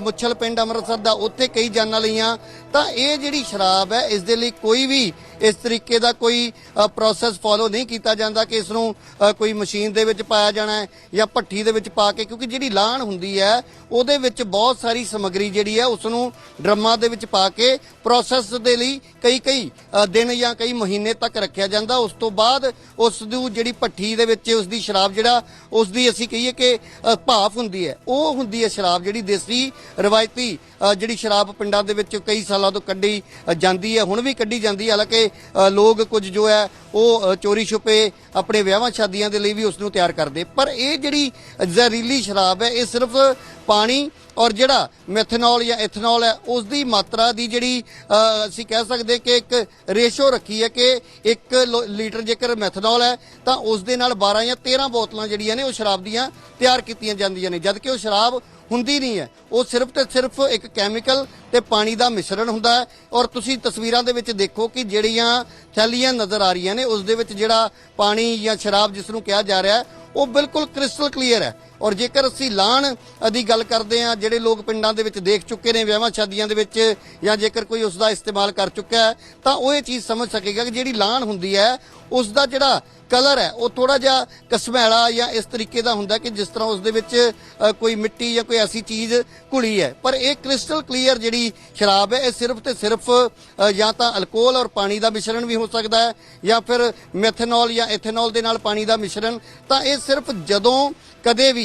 ਮੁੱਛਲ ਪਿੰਡ ਅੰਮ੍ਰਿਤਸਰ ਦਾ, ਉੱਥੇ ਕਈ ਜਾਨਾਂ ਲਈਆਂ, ਤਾਂ ਇਹ ਜਿਹੜੀ ਸ਼ਰਾਬ ਹੈ, ਇਸ ਦੇ ਲਈ ਕੋਈ ਵੀ ਇਸ ਤਰੀਕੇ ਦਾ ਕੋਈ ਪ੍ਰੋਸੈਸ ਫੋਲੋ ਨਹੀਂ ਕੀਤਾ ਜਾਂਦਾ ਕਿ ਇਸ ਨੂੰ ਕੋਈ ਮਸ਼ੀਨ ਦੇ ਵਿੱਚ ਪਾਇਆ ਜਾਣਾ ਹੈ ਜਾਂ ਭੱਠੀ ਦੇ ਵਿੱਚ ਪਾ ਕੇ, ਕਿਉਂਕਿ ਜਿਹੜੀ ਲਾਹਣ ਹੁੰਦੀ ਹੈ, ਉਹਦੇ ਵਿੱਚ ਬਹੁਤ ਸਾਰੀ ਸਮੱਗਰੀ ਜਿਹੜੀ ਹੈ ਉਸ ਨੂੰ ਡਰਮਾਂ ਦੇ ਵਿੱਚ ਪਾ ਕੇ ਪ੍ਰੋਸੈਸ ਦੇ ਲਈ ਕਈ ਕਈ ਦਿਨ ਜਾਂ ਕਈ ਮਹੀਨੇ ਤੱਕ ਰੱਖਿਆ ਜਾਂਦਾ। ਉਸ ਤੋਂ ਬਾਅਦ ਉਸ ਨੂੰ ਜਿਹੜੀ ਭੱਠੀ ਦੇ ਵਿੱਚ ਉਸ ਦੀ ਸ਼ਰਾਬ ਜਿਹੜਾ ਉਸ ਦੀ ਅਸੀਂ ਕਹੀਏ ਕਿ ਭਾਫ ਹੁੰਦੀ ਹੈ, ਉਹ ਹੁੰਦੀ ਹੈ ਸ਼ਰਾਬ ਜਿਹੜੀ ਦੇਸੀ ਰਵਾਇਤੀ ਜਿਹੜੀ ਸ਼ਰਾਬ ਪਿੰਡਾਂ ਦੇ ਵਿੱਚ ਕਈ ਸਾਲਾਂ ਤੋਂ ਕੱਢੀ ਜਾਂਦੀ ਹੈ, ਹੁਣ ਵੀ ਕੱਢੀ ਜਾਂਦੀ ਹੈ। ਹਾਲਾਂਕਿ ਲੋਕ ਕੁਝ ਜੋ ਹੈ, ਉਹ ਚੋਰੀ ਛੁਪੇ ਆਪਣੇ ਵਿਆਹਾਂ ਸ਼ਾਦੀਆਂ ਦੇ ਲਈ ਵੀ ਉਸ ਨੂੰ ਤਿਆਰ ਕਰਦੇ। ਪਰ ਇਹ ਜਿਹੜੀ ਜ਼ਹਿਰੀਲੀ ਸ਼ਰਾਬ ਹੈ, ਇਹ ਸਿਰਫ ਪਾਣੀ ਔਰ ਜਿਹੜਾ ਮੈਥਨੋਲ ਜਾਂ ਇਥਨੋਲ ਹੈ ਉਸ ਦੀ ਮਾਤਰਾ ਦੀ ਜਿਹੜੀ ਅਸੀਂ ਕਹਿ ਸਕਦੇ ਕਿ ਇੱਕ ਰੇਸ਼ੋ ਰੱਖੀ ਹੈ ਕਿ 1 ਲੀਟਰ ਜੇਕਰ ਮੈਥਨੋਲ ਹੈ, ਤਾਂ ਉਸ ਦੇ ਨਾਲ 12 ਜਾਂ 13 ਬੋਤਲਾਂ ਜਿਹੜੀਆਂ ਨੇ, ਉਹ ਸ਼ਰਾਬ ਦੀਆਂ ਤਿਆਰ ਕੀਤੀਆਂ ਜਾਂਦੀਆਂ ਨੇ। ਜਦਕਿ ਉਹ ਸ਼ਰਾਬ ਹੁੰਦੀ ਨਹੀਂ ਹੈ। ਉਹ ਸਿਰਫ ਤੇ ਸਿਰਫ ਇੱਕ ਕੈਮੀਕਲ ਤੇ ਪਾਣੀ ਦਾ ਮਿਸ਼ਰਣ ਹੁੰਦਾ ਹੈ ਔਰ ਤੁਸੀਂ ਤਸਵੀਰਾਂ ਦੇ ਵਿੱਚ ਦੇਖੋ ਕਿ ਜਿਹੜੀਆਂ ਥੈਲੀਆਂ ਨਜ਼ਰ ਆ ਰਹੀਆਂ ਨੇ, ਉਸ ਦੇ ਵਿੱਚ ਜਿਹੜਾ ਪਾਣੀ ਜਾਂ ਸ਼ਰਾਬ ਜਿਸ ਨੂੰ ਕਿਹਾ ਜਾ ਰਿਹਾ ਹੈ, ਉਹ ਬਿਲਕੁਲ ਕ੍ਰਿਸਟਲ ਕਲੀਅਰ ਹੈ। ਔਰ ਜੇਕਰ ਅਸੀਂ ਲਾਣ ਦੀ ਗੱਲ ਕਰਦੇ ਹਾਂ, ਜਿਹੜੇ ਲੋਕ ਪਿੰਡਾਂ ਦੇ ਵਿੱਚ ਦੇਖ ਚੁੱਕੇ ਨੇ ਵਿਆਹਾਂ ਸ਼ਾਦੀਆਂ ਦੇ ਵਿੱਚ ਜਾਂ ਜੇਕਰ ਕੋਈ ਉਸ ਦਾ ਇਸਤੇਮਾਲ ਕਰ ਚੁੱਕਾ ਹੈ, ਤਾਂ ਉਹ ਇਹ ਚੀਜ਼ ਸਮਝ ਸਕੇਗਾ ਕਿ ਜਿਹੜੀ ਲਾਣ ਹੁੰਦੀ ਹੈ ਉਸ ਦਾ ਜਿਹੜਾ ਕਲਰ ਹੈ ਉਹ ਥੋੜਾ ਜਿਹਾ ਕਸਮੈਲਾ ਜਾਂ ਇਸ ਤਰੀਕੇ ਦਾ ਹੁੰਦਾ ਕਿ ਜਿਸ ਤਰ੍ਹਾਂ ਉਸ ਦੇ ਵਿੱਚ ਕੋਈ ਮਿੱਟੀ ਜਾਂ ਕੋਈ ਐਸੀ ਚੀਜ਼ ਘੁਲੀ ਹੈ। ਪਰ ਇਹ ਕ੍ਰਿਸਟਲ ਕਲੀਅਰ ਜਿਹੜੀ ਸ਼ਰਾਬ ਹੈ ਇਹ ਸਿਰਫ ਤੇ ਸਿਰਫ ਜਾਂ ਤਾਂ ਅਲਕੋਹਲ ਔਰ ਪਾਣੀ ਦਾ ਮਿਸ਼ਰਣ ਵੀ ਹੋ ਸਕਦਾ ਹੈ ਜਾਂ ਫਿਰ ਮੈਥਨੋਲ ਜਾਂ ਇਥਨੋਲ ਦੇ ਨਾਲ ਪਾਣੀ ਦਾ ਮਿਸ਼ਰਣ। ਤਾਂ ਇਹ ਸਿਰਫ ਜਦੋਂ ਕਦੇ ਵੀ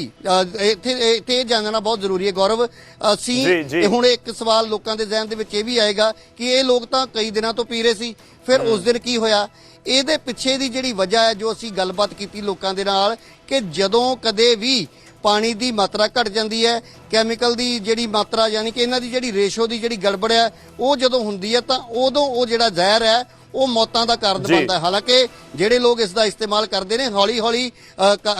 ਇੱਥੇ ਇੱਥੇ ਜਾਣਨਾ ਬਹੁਤ ਜ਼ਰੂਰੀ ਹੈ ਗੌਰਵ। ਅਸੀਂ ਹੁਣ ਇੱਕ ਸਵਾਲ ਲੋਕਾਂ ਦੇ ਜ਼ਿਹਨ ਦੇ ਵਿੱਚ ਇਹ ਵੀ ਆਏਗਾ ਕਿ ਇਹ ਲੋਕ ਤਾਂ ਕਈ ਦਿਨਾਂ ਤੋਂ ਪੀ ਰਹੇ ਸੀ ਫਿਰ ਉਸ ਦਿਨ ਕੀ ਹੋਇਆ? ਇਹਦੇ ਪਿੱਛੇ ਦੀ ਜਿਹੜੀ ਵਜ੍ਹਾ ਹੈ ਜੋ ਅਸੀਂ ਗੱਲਬਾਤ ਕੀਤੀ ਲੋਕਾਂ ਦੇ ਨਾਲ ਕਿ ਜਦੋਂ ਕਦੇ ਵੀ ਪਾਣੀ ਦੀ ਮਾਤਰਾ ਘਟ ਜਾਂਦੀ ਹੈ ਕੈਮੀਕਲ ਦੀ ਜਿਹੜੀ ਮਾਤਰਾ ਯਾਨੀ ਕਿ ਇਹਨਾਂ ਦੀ ਜਿਹੜੀ ਰੇਸ਼ੋ ਦੀ ਜਿਹੜੀ ਗੜਬੜ ਹੈ ਉਹ ਜਦੋਂ ਹੁੰਦੀ ਹੈ ਤਾਂ ਉਦੋਂ ਉਹ ਜਿਹੜਾ ਜ਼ਹਿਰ ਹੈ ਉਹ ਮੌਤਾਂ ਦਾ ਕਾਰਨ। ਬਣਦਾ ਹੈ ਹਾਲਾਂਕਿ ਜਿਹੜੇ ਲੋਕ ਇਸ ਦਾ ਇਸਤੇਮਾਲ ਕਰਦੇ ਨੇ ਹੌਲੀ ਹੌਲੀ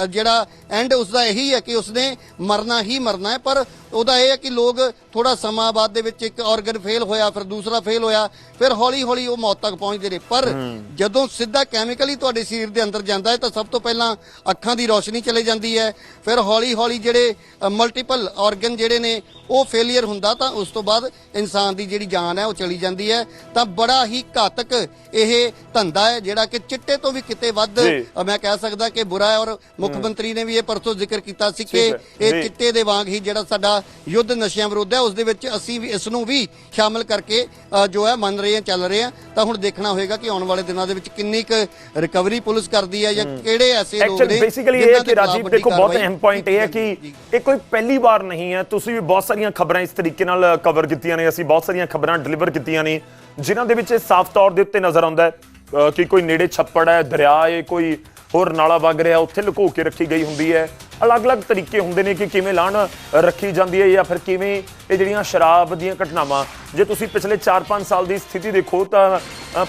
ਜਿਹੜਾ ਐਂਡ ਉਸ ਦਾ ਇਹੀ ਹੈ ਕਿ ਉਸਨੇ ਮਰਨਾ ਹੀ ਮਰਨਾ ਹੈ ਪਰ ਉਹਦਾ ਇਹ ਹੈ ਕਿ ਲੋਕ ਥੋੜਾ ਸਮਾਂ ਬਾਅਦ ਦੇ ਵਿੱਚ ਇੱਕ ਆਰਗਨ ਫੇਲ ਹੋਇਆ ਫਿਰ ਦੂਸਰਾ ਫੇਲ ਹੋਇਆ ਫਿਰ ਹੌਲੀ ਹੌਲੀ ਉਹ ਮੌਤ ਤੱਕ ਪਹੁੰਚਦੇ ਨੇ ਪਰ ਜਦੋਂ ਸਿੱਧਾ ਕੈਮੀਕਲ ਹੀ ਤੁਹਾਡੇ ਸਰੀਰ ਦੇ ਅੰਦਰ ਜਾਂਦਾ ਹੈ ਤਾਂ ਸਭ ਤੋਂ ਪਹਿਲਾਂ ਅੱਖਾਂ ਦੀ ਰੋਸ਼ਨੀ ਚਲੇ ਜਾਂਦੀ ਹੈ। ਫਿਰ ਹੌਲੀ ਹੌਲੀ ਜਿਹੜੇ ਮਲਟੀਪਲ ਆਰਗਨ ਜਿਹੜੇ ਨੇ ਉਹ ਫੇਲਿਅਰ ਹੁੰਦਾ ਤਾਂ ਉਸ ਤੋਂ ਬਾਅਦ ਇਨਸਾਨ ਦੀ ਜਿਹੜੀ ਜਾਨ ਹੈ ਉਹ ਚਲੀ ਜਾਂਦੀ ਹੈ। ਤਾਂ ਬੜਾ ਹੀ ਘਾਤਕ ਇਹ ਧੰਦਾ ਹੈ ਜਿਹੜਾ ਕਿ ਚਿੱਟੇ ਤੋਂ ਵੀ ਕਿਤੇ ਵੱਧ ਮੈਂ ਕਹਿ ਸਕਦਾ ਕਿ ਬੁਰਾ ਹੈ। ਔਰ ਮੁੱਖ ਮੰਤਰੀ ਨੇ ਵੀ ਇਹ ਪਰਸੋਂ ਜ਼ਿਕਰ ਕੀਤਾ ਸੀ ਕਿ ਇਹ। ਚਿੱਟੇ ਦੇ ਵਾਂਗ ਹੀ ਜਿਹੜਾ ਸਾਡਾ ਯੁੱਧ ਨਸ਼ਿਆਂ ਵਿਰੁੱਧ ਹੈ। ਉਸ ਦੇ ਵਿੱਚ ਅਸੀਂ ਵੀ ਇਸ ਨੂੰ ਵੀ ਸ਼ਾਮਲ ਕਰਕੇ ਜੋ ਹੈ ਮੰਨ ਰਹੇ ਹਾਂ ਚੱਲ ਰਹੇ ਹਾਂ। ਤਾਂ ਹੁਣ ਦੇਖਣਾ ਹੋਏਗਾ ਕਿ ਆਉਣ ਵਾਲੇ ਦਿਨਾਂ ਦੇ ਵਿੱਚ ਕਿੰਨੀ ਕੁ ਰਿਕਵਰੀ ਪੁਲਿਸ ਕਰਦੀ ਹੈ ਜਾਂ ਕਿਹੜੇ ਐਸੇ ਲੋਕ ਨੇ
ਬੇਸਿਕਲੀ ਇਹ ਹੈ ਕਿ ਰਾਜੀਵ ਦੇਖੋ ਬਹੁਤ ਅਹਿਮ ਪੁਆਇੰਟ ਇਹ ਹੈ ਕਿ। ਇਹ ਕੋਈ ਪਹਿਲੀ ਵਾਰ ਨਹੀਂ ਹੈ। ਤੁਸੀਂ ਵੀ ਬਹੁਤ ਸਾਰੀਆਂ ਖਬਰਾਂ ਇਸ ਤਰੀਕੇ ਨਾਲ ਕਵਰ ਕੀਤੀਆਂ ਨੇ। ਅਸੀਂ ਬਹੁਤ ਸਾਰੀਆਂ ਖਬਰਾਂ ਡਿਲੀਵਰ ਕੀਤੀਆਂ ਨੇ ਜਿਨ੍ਹਾਂ ਦੇ ਵਿੱਚ ਇਹ ਸਾਫ਼ ਤੌਰ ਦੇ ਉੱਤੇ ਨਜ਼ਰ ਆਉਂਦਾ ਹੈ ਕਿ ਕੋਈ ਨੇੜੇ ਛੱਪੜ ਹੈ ਦਰਿਆ ਹੈ ਕੋਈ ਹੋਰ ਨਾਲਾ ਵਗ ਰਿਹਾ ਉੱਥੇ ਲੁਕੋ ਕੇ ਰੱਖੀ ਗਈ ਹੁੰਦੀ ਹੈ। ਅਲੱਗ-ਅਲੱਗ ਤਰੀਕੇ ਹੁੰਦੇ ਨੇ ਕਿ ਕਿਵੇਂ ਲਾਣ ਰੱਖੀ ਜਾਂਦੀ ਹੈ ਜਾਂ ਫਿਰ ਕਿਵੇਂ ਇਹ ਜਿਹੜੀਆਂ ਸ਼ਰਾਬ ਦੀਆਂ ਘਟਨਾਵਾਂ, ਜੇ ਤੁਸੀਂ ਪਿਛਲੇ 4-5 ਸਾਲ ਦੀ ਸਥਿਤੀ ਦੇਖੋ ਤਾਂ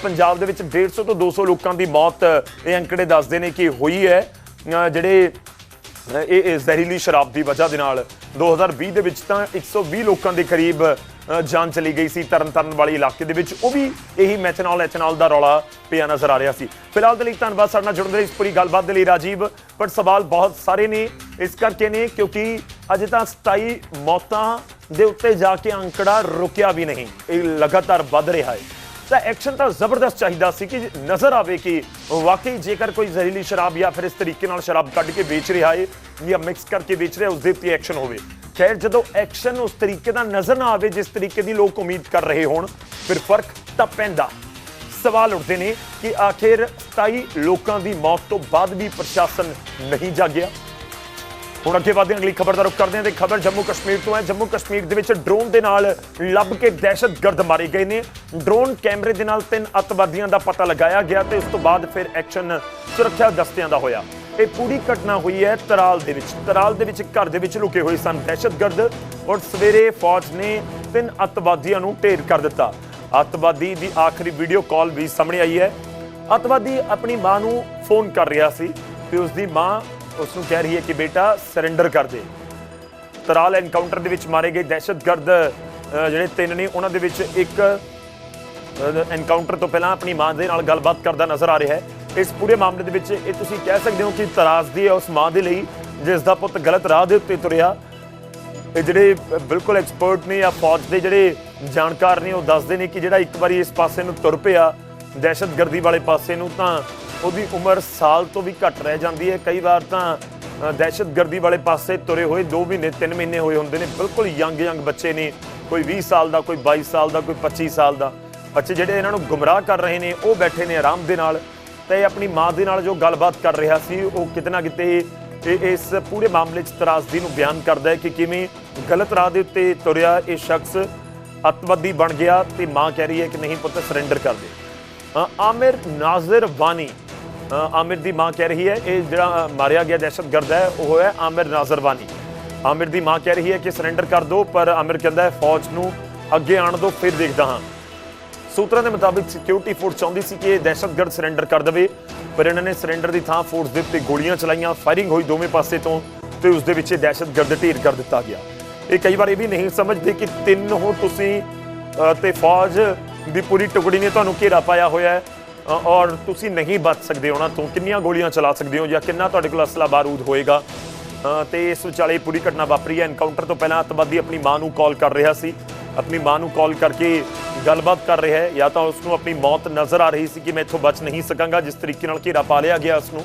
ਪੰਜਾਬ ਦੇ ਵਿੱਚ 150 ਤੋਂ 200 ਲੋਕਾਂ ਦੀ ਮੌਤ, ਇਹ ਅੰਕੜੇ ਦੱਸਦੇ ਨੇ ਕਿ ਹੋਈ ਹੈ। ਜਿਹੜੇ ਇਹ ਇਹ ਜ਼ਹਿਰੀਲੀ ਸ਼ਰਾਬ ਦੀ ਵਜ੍ਹਾ ਦੇ ਨਾਲ 2020 ਦੇ ਵਿੱਚ ਤਾਂ 120 ਲੋਕਾਂ ਦੇ ਕਰੀਬ ਜਾਨ ਚਲੀ ਗਈ ਸੀ ਤਰਨਤਾਰਨ ਵਾਲੇ ਇਲਾਕੇ ਦੇ ਵਿੱਚ। ਉਹ ਵੀ ਇਹੀ ਮੈਥਨੋਲ, ਐਥਨੋਲ ਦਾ ਰੌਲਾ ਪਿਆ ਨਜ਼ਰ ਆ ਰਿਹਾ ਸੀ। ਫਿਲਹਾਲ ਦੇ ਲਈ ਧੰਨਵਾਦ। ਸਾਡੇ ਨਾਲ ਜੁੜਨ ਦੇ ਲਈ ਇਸ ਪੂਰੀ ਗੱਲਬਾਤ ਦੇ ਲਈ ਰਾਜੀਵ। ਪਰ ਸਵਾਲ ਬਹੁਤ ਸਾਰੇ ਨੇ ਇਸ ਕਰਕੇ ਨੇ ਕਿਉਂਕਿ ਅਜੇ ਤਾਂ 27 ਮੌਤਾਂ ਦੇ ਉੱਤੇ ਜਾ ਕੇ ਅੰਕੜਾ ਰੁਕਿਆ ਵੀ ਨਹੀਂ। ਇਹ ਲਗਾਤਾਰ ਵੱਧ ਰਿਹਾ ਹੈ। ਤਾਂ ਐਕਸ਼ਨ ਤਾਂ ਜ਼ਬਰਦਸਤ ਚਾਹੀਦਾ ਸੀ ਕਿ ਨਜ਼ਰ ਆਵੇ ਕਿ ਵਾਕਈ ਜੇਕਰ ਕੋਈ ਜ਼ਹਿਰੀਲੀ ਸ਼ਰਾਬ ਜਾਂ ਫਿਰ ਇਸ ਤਰੀਕੇ ਨਾਲ ਸ਼ਰਾਬ ਕੱਢ ਕੇ ਵੇਚ ਰਿਹਾ ਹੈ ਜਾਂ ਮਿਕਸ ਕਰਕੇ ਵੇਚ ਰਿਹਾ ਉਸ ਦੇ ਉੱਤੇ ਐਕਸ਼ਨ ਹੋਵੇ। ਖੈਰ, ਜਦੋਂ ਐਕਸ਼ਨ ਉਸ ਤਰੀਕੇ ਦਾ ਨਜ਼ਰ ਨਾ ਆਵੇ, ਜਿਸ ਤਰੀਕੇ ਦੀ ਲੋਕ ਉਮੀਦ ਕਰ ਰਹੇ ਹੋਣ, ਫਿਰ ਫ਼ਰਕ ਤਾਂ ਪੈਂਦਾ। ਸਵਾਲ ਉੱਠਦੇ ਨੇ ਕਿ ਆਖਿਰ 27 ਲੋਕਾਂ ਦੀ ਮੌਤ ਤੋਂ ਬਾਅਦ ਵੀ ਪ੍ਰਸ਼ਾਸਨ ਨਹੀਂ ਜਾਗਿਆ। ਹੁਣ ਅੱਗੇ ਵਧਦੇ ਹਾਂ, ਅਗਲੀ ਖਬਰ ਦਾ ਰੁਖ ਕਰਦੇ ਹਾਂ ਤੇ ਖਬਰ ਜੰਮੂ ਕਸ਼ਮੀਰ ਤੋਂ ਹੈ। ਜੰਮੂ ਕਸ਼ਮੀਰ ਦੇ ਵਿੱਚ ਡਰੋਨ ਦੇ ਨਾਲ ਲੱਭ ਕੇ ਦਹਿਸ਼ਤਗਰਦ ਮਾਰੇ ਗਏ ਨੇ। ਡਰੋਨ ਕੈਮਰੇ ਦੇ ਨਾਲ ਤਿੰਨ ਅੱਤਵਾਦੀਆਂ ਦਾ ਪਤਾ ਲਗਾਇਆ ਗਿਆ ਤੇ ਉਸ ਤੋਂ ਬਾਅਦ ਫਿਰ ਐਕਸ਼ਨ ਸੁਰੱਖਿਆ ਦਸਤਿਆਂ ਦਾ ਹੋਇਆ। ਇਹ ਪੂਰੀ ਘਟਨਾ ਹੋਈ ਹੈ ਤਰਾਲ ਦੇ ਵਿੱਚ। ਤਰਾਲ ਦੇ ਵਿੱਚ ਘਰ ਦੇ ਵਿੱਚ ਲੁਕੇ ਹੋਏ ਸਨ। ਦਹਿਸ਼ਤਗਰਦ ਔਰ ਸਵੇਰੇ ਫੌਜ ਨੇ ਤਿੰਨ ਅੱਤਵਾਦੀਆਂ ਨੂੰ ਢੇਰ ਕਰ ਦਿੱਤਾ। ਅੱਤਵਾਦੀ ਦੀ ਆਖਰੀ ਵੀਡੀਓ ਕਾਲ ਵੀ ਸਾਹਮਣੇ ਆਈ ਹੈ। ਅੱਤਵਾਦੀ ਆਪਣੀ ਮਾਂ ਨੂੰ ਫੋਨ ਕਰ ਰਿਹਾ ਸੀ ਤੇ ਉਸ ਦੀ ਮਾਂ ਉਸ ਨੂੰ ਕਹਿ ਰਹੀ ਹੈ ਕਿ ਬੇਟਾ ਸਰੈਂਡਰ ਕਰ ਦੇ। ਤਰਾਲ ਐਨਕਾਊਂਟਰ ਦੇ ਵਿੱਚ ਮਾਰੇ ਗਏ ਦਹਿਸ਼ਤਗਰਦ ਜਿਹੜੇ ਤਿੰਨ ਨੇ, ਉਹਨਾਂ ਦੇ ਵਿੱਚ ਇੱਕ ਐਨਕਾਊਂਟਰ ਤੋਂ ਪਹਿਲਾਂ ਆਪਣੀ ਮਾਂ ਦੇ ਨਾਲ ਗੱਲਬਾਤ ਕਰਦਾ ਨਜ਼ਰ ਆ ਰਿਹਾ ਹੈ। ਇਸ ਪੂਰੇ ਮਾਮਲੇ ਦੇ ਵਿੱਚ ਇਹ ਤੁਸੀਂ ਕਹਿ ਸਕਦੇ ਹੋ ਕਿ ਤਰਾਸਦੀ ਹੈ ਉਸ ਮਾਂ ਦੇ ਲਈ, ਜਿਸ ਦਾ ਪੁੱਤ ਗਲਤ ਰਾਹ ਦੇ ਉੱਤੇ ਤੁਰਿਆ। ਇਹ ਜਿਹੜੇ ਬਿਲਕੁਲ ਐਕਸਪਰਟ ਨੇ ਜਾਂ ਫੌਜ ਦੇ ਜਿਹੜੇ ਜਾਣਕਾਰ ਨੇ, ਉਹ ਦੱਸਦੇ ਨੇ ਕਿ ਜਿਹੜਾ ਇੱਕ ਵਾਰੀ ਇਸ ਪਾਸੇ ਨੂੰ ਤੁਰ ਪਿਆ ਦਹਿਸ਼ਤਗਰਦੀ ਵਾਲੇ ਪਾਸੇ ਨੂੰ, ਤਾਂ ਉਹਦੀ ਉਮਰ ਸਾਲ ਤੋਂ ਵੀ ਘੱਟ ਰਹਿ ਜਾਂਦੀ ਹੈ। ਕਈ ਵਾਰ ਤਾਂ ਦਹਿਸ਼ਤਗਰਦੀ ਵਾਲੇ ਪਾਸੇ ਤੁਰੇ ਹੋਏ 2 ਮਹੀਨੇ 3 ਮਹੀਨੇ ਹੋਏ ਹੁੰਦੇ ਨੇ। ਬਿਲਕੁਲ ਯੰਗ ਯੰਗ ਬੱਚੇ ਨੇ। ਕੋਈ 20 ਸਾਲ ਦਾ, ਕੋਈ 22 ਸਾਲ ਦਾ, ਕੋਈ 25 ਸਾਲ ਦਾ। ਬੱਚੇ ਜਿਹੜੇ ਇਹਨਾਂ ਨੂੰ ਗੁੰਮਰਾਹ ਕਰ ਰਹੇ ਨੇ, ਉਹ ਬੈਠੇ ਨੇ ਆਰਾਮ ਦੇ ਨਾਲ ਤੇ ਆਪਣੀ ਮਾਂ ਦੇ ਨਾਲ ਜੋ ਗੱਲਬਾਤ ਕਰ ਰਿਹਾ ਸੀ, ਉਹ ਕਿਤੇ ਨਾ ਕਿਤੇ ਇਹ, ਇਸ ਪੂਰੇ ਮਾਮਲੇ 'ਚ ਤਰਾਸਦੀ ਨੂੰ ਬਿਆਨ ਕਰਦਾ ਹੈ ਕਿ ਕਿਵੇਂ ਗਲਤ ਰਾਹ ਦੇ ਉੱਤੇ ਤੁਰਿਆ ਇਹ ਸ਼ਖਸ ਅੱਤਵਾਦੀ ਬਣ ਗਿਆ ਤੇ ਮਾਂ ਕਹਿ ਰਹੀ ਹੈ ਕਿ ਨਹੀਂ ਪੁੱਤ ਸਰੈਂਡਰ ਕਰ ਦੇ। ਆਮਿਰ ਨਾਜ਼ਰ ਵਾਨੀ ਆਮਿਰ ਦੀ ਮਾਂ ਕਹਿ ਰਹੀ ਹੈ ਇਹ ਜਿਹੜਾ ਮਾਰਿਆ ਗਿਆ ਦਹਿਸ਼ਤਗਰਦ ਹੈ ਉਹ ਹੈ ਆਮਿਰ ਨਾਜ਼ਰਵਾਨੀ ਆਮਿਰ ਦੀ ਮਾਂ ਕਹਿ ਰਹੀ ਹੈ ਕਿ ਸਰੈਂਡਰ ਕਰ ਦਿਓ ਪਰ ਆਮਿਰ ਕਹਿੰਦਾ ਹੈ ਫੌਜ ਨੂੰ ਅੱਗੇ ਆਣ ਦਿਓ ਫਿਰ ਦੇਖਦਾ ਹਾਂ। ਸੂਤਰਾਂ ਦੇ ਮੁਤਾਬਿਕ ਸਿਕਿਉਰਿਟੀ ਫੋਰਸ ਚਾਹੁੰਦੀ ਸੀ ਕਿ ਇਹ ਦਹਿਸ਼ਤਗਰਦ ਸਰੈਂਡਰ ਕਰ ਦੇਵੇ ਪਰ ਇਹਨਾਂ ਨੇ ਸਰੈਂਡਰ ਦੀ ਥਾਂ ਫੋਰਸ ਦੇ ਉੱਤੇ ਗੋਲੀਆਂ ਚਲਾਈਆਂ ਫਾਇਰਿੰਗ ਹੋਈ ਦੋਵੇਂ ਪਾਸੇ ਤੋਂ ਤੇ ਉਸ ਦੇ ਵਿੱਚ ਇਹ ਦਹਿਸ਼ਤਗਰਦ ਢੇਰ ਕਰ ਦਿੱਤਾ ਗਿਆ। ਇਹ ਕਈ ਵਾਰ ਇਹ ਵੀ ਨਹੀਂ ਸਮਝਦੇ ਕਿ ਤਿੰਨ ਹੋ ਤੁਸੀਂ ਅ, ਤੇ ਫੌਜ ਦੀ ਪੂਰੀ ਟੁਕੜੀ ਨੇ ਤੁਹਾਨੂੰ ਘੇਰਾ ਪਾਇਆ ਹੋਇਆ ਹੈ। ਔਰ ਤੁਸੀਂ ਨਹੀਂ ਬਚ ਸਕਦੇ ਉਹਨਾਂ ਤੋਂ ਕਿੰਨੀਆਂ ਗੋਲੀਆਂ ਚਲਾ ਸਕਦੇ ਹੋ ਜਾਂ ਕਿੰਨਾ ਤੁਹਾਡੇ ਕੋਲ ਅਸਲਾ ਬਾਰੂਦ ਹੋਏਗਾ। ਅ, ਤੇ ਇਸ ਵਿਚਾਲੇ ਪੂਰੀ ਘਟਨਾ ਵਾਪਰੀ ਹੈ। ਐਨਕਾਊਂਟਰ ਤੋਂ ਪਹਿਲਾਂ ਅੱਤਵਾਦੀ ਆਪਣੀ ਮਾਂ ਨੂੰ ਕਾਲ ਕਰ ਰਿਹਾ ਸੀ। ਆਪਣੀ ਮਾਂ ਨੂੰ ਕਾਲ ਕਰਕੇ ਗੱਲਬਾਤ ਕਰ ਰਿਹਾ ਹੈ। ਜਾਂ ਤਾਂ ਉਸ ਨੂੰ ਆਪਣੀ ਮੌਤ ਨਜ਼ਰ ਆ ਰਹੀ ਸੀ ਕਿ ਮੈਂ ਇੱਥੋਂ ਬਚ ਨਹੀਂ ਸਕਾਂਗਾ ਜਿਸ ਤਰੀਕੇ ਨਾਲ ਘੇਰਾ ਪਾ ਲਿਆ ਗਿਆ ਉਸ ਨੂੰ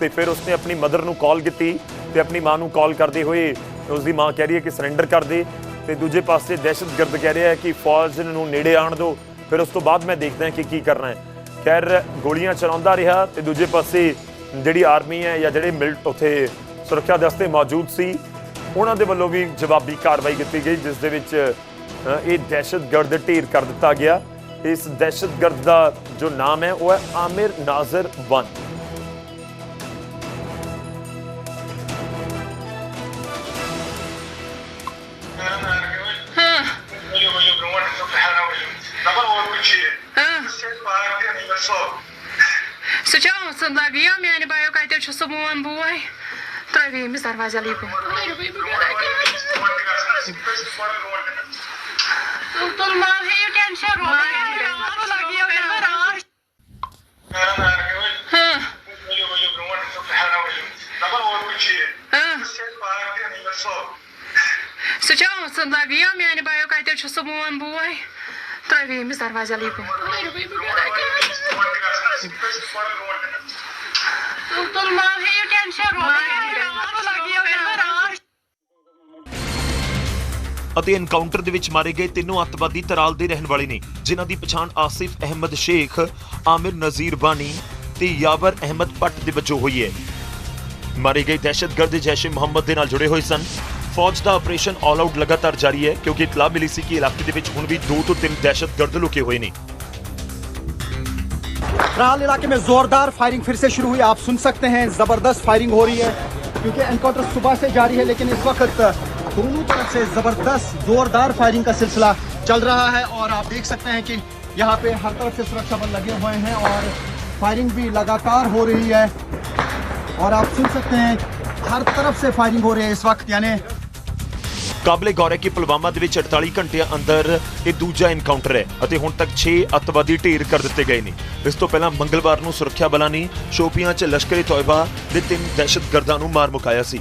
ਤੇ ਫਿਰ ਉਸਨੇ ਆਪਣੀ ਮਦਰ ਨੂੰ ਕਾਲ ਕੀਤੀ ਤੇ ਆਪਣੀ ਮਾਂ ਨੂੰ ਕਾਲ ਕਰਦੇ ਹੋਏ ਉਸ ਦੀ ਮਾਂ ਕਹਿ ਰਹੀ ਹੈ ਕਿ ਸਰੈਂਡਰ ਕਰ ਦੇ। ਤੇ ਦੂਜੇ ਪਾਸੇ ਦਹਿਸ਼ਤਗਰਦ ਕਹਿ ਰਿਹਾ ਹੈ ਕਿ ਫੌਜ ਨੂੰ ਨੇੜੇ ਆਣ ਦਿਓ। ਫਿਰ ਉਸ ਤੋਂ ਬਾਅਦ ਮੈਂ ਦੇਖਦਾ ਹਾਂ ਕਿ ਕੀ ਕਰਨਾ ਹੈ। ਖੈਰ, ਗੋਲੀਆਂ ਚਲਾਉਂਦਾ ਰਿਹਾ ਤੇ ਦੂਜੇ ਪਾਸੇ ਜਿਹੜੀ ਆਰਮੀ ਹੈ ਜਾਂ ਜਿਹੜੇ ਮਿਲਟ ਉਥੇ ਸੁਰੱਖਿਆ ਦਸਤੇ ਮੌਜੂਦ ਸੀ, ਉਹਨਾਂ ਦੇ ਵੱਲੋਂ ਵੀ ਜਵਾਬੀ ਕਾਰਵਾਈ ਕੀਤੀ ਗਈ, ਜਿਸ ਦੇ ਵਿੱਚ ਇਹ ਦਹਿਸ਼ਤਗਰਦ ਢੇਰ ਕਰ ਦਿੱਤਾ ਗਿਆ। ਇਸ ਦਹਿਸ਼ਤਗਰਦ ਦਾ ਜੋ ਨਾਮ ਹੈ, ਉਹ ਹੈ Aamir Nazar One
Сейчас ловил меня, не бою, кайты часу муан буай. Трави, ми зарвазя липы. Tulmam hiyo tension ro. Lagi yo na. Сейчас ловил меня, не бою, кайты часу муан буай. Трави, ми зарвазя липы. Tulmam Hiyo tension ro. Lagi
ਅਤੇ ਐਨਕਾਊਂਟਰ ਦੇ ਵਿੱਚ ਮਾਰੇ ਗਏ ਤਿੰਨੋਂ ਅੱਤਵਾਦੀ ਤਰਾਲ ਦੇ ਰਹਿਣ ਵਾਲੇ ਨੇ, ਜਿਨ੍ਹਾਂ ਦੀ ਪਛਾਣ ਆਸਿਫ ਅਹਿਮਦ ਸ਼ੇਖ, ਆਮਿਰ ਨਜ਼ੀਰ ਬਾਨੀ ਤੇ ਯਾਵਰ ਅਹਿਮਦ ਪੱਟ ਦੇ ਵਜੋਂ ਹੋਈ ਹੈ। ਮਾਰੇ ਗਏ ਦਹਿਸ਼ਤਗਰਦ ਜੈਸ਼ੇ ਮੁਹੰਮਦ ਦੇ ਨਾਲ ਜੁੜੇ ਹੋਏ ਸਨ। ਫੌਜ ਦਾ ਆਪਰੇਸ਼ਨ ਆਲ ਆਊਟ ਲਗਾਤਾਰ ਜਾਰੀ ਹੈ, ਕਿਉਂਕਿ ਇਤਲਾਹ ਮਿਲੀ ਸੀ ਕਿ ਇਲਾਕੇ ਦੇ ਵਿੱਚ ਹੁਣ ਵੀ 2 ਤੋਂ 3 ਦਹਿਸ਼ਤਗਰਦ ਲੁਕੇ ਹੋਏ ਨੇ।
ट्राल इलाके में जोरदार फायरिंग फिर से शुरू हुई। आप सुन सकते हैं, ज़बरदस्त फायरिंग हो रही है, क्योंकि एनकाउंटर सुबह से जारी है, लेकिन इस वक्त दोनों तरफ़ से ज़बरदस्त, जोरदार फायरिंग का सिलसिला चल रहा है, और आप देख सकते हैं कि यहाँ पे हर तरफ़ से सुरक्षा बल लगे हुए हैं, और फायरिंग भी लगातार हो रही है। और आप सुन सकते हैं, हर तरफ़ से फायरिंग हो रही है इस वक्त, यानी
ਕਾਬਲੇ ਗੌਰ ਹੈ ਕਿ ਪੁਲਵਾਮਾ ਦੇ ਵਿੱਚ 48 ਘੰਟਿਆਂ ਅੰਦਰ ਇਹ ਦੂਜਾ ਐਨਕਾਊਂਟਰ ਹੈ ਅਤੇ ਹੁਣ ਤੱਕ 6 ਅੱਤਵਾਦੀ ਢੇਰ ਕਰ ਦਿੱਤੇ ਗਏ ਨੇ। ਇਸ ਤੋਂ ਪਹਿਲਾਂ ਮੰਗਲਵਾਰ ਨੂੰ ਸੁਰੱਖਿਆ ਬਲਾਂ ਨੇ ਸ਼ੋਪੀਆਂ 'ਚ ਲਸ਼ਕਰ-ਏ-ਤੌਇਬਾ ਦੇ ਤਿੰਨ ਦਹਿਸ਼ਤਗਰਦਾਂ ਨੂੰ ਮਾਰ ਮੁਕਾਇਆ ਸੀ।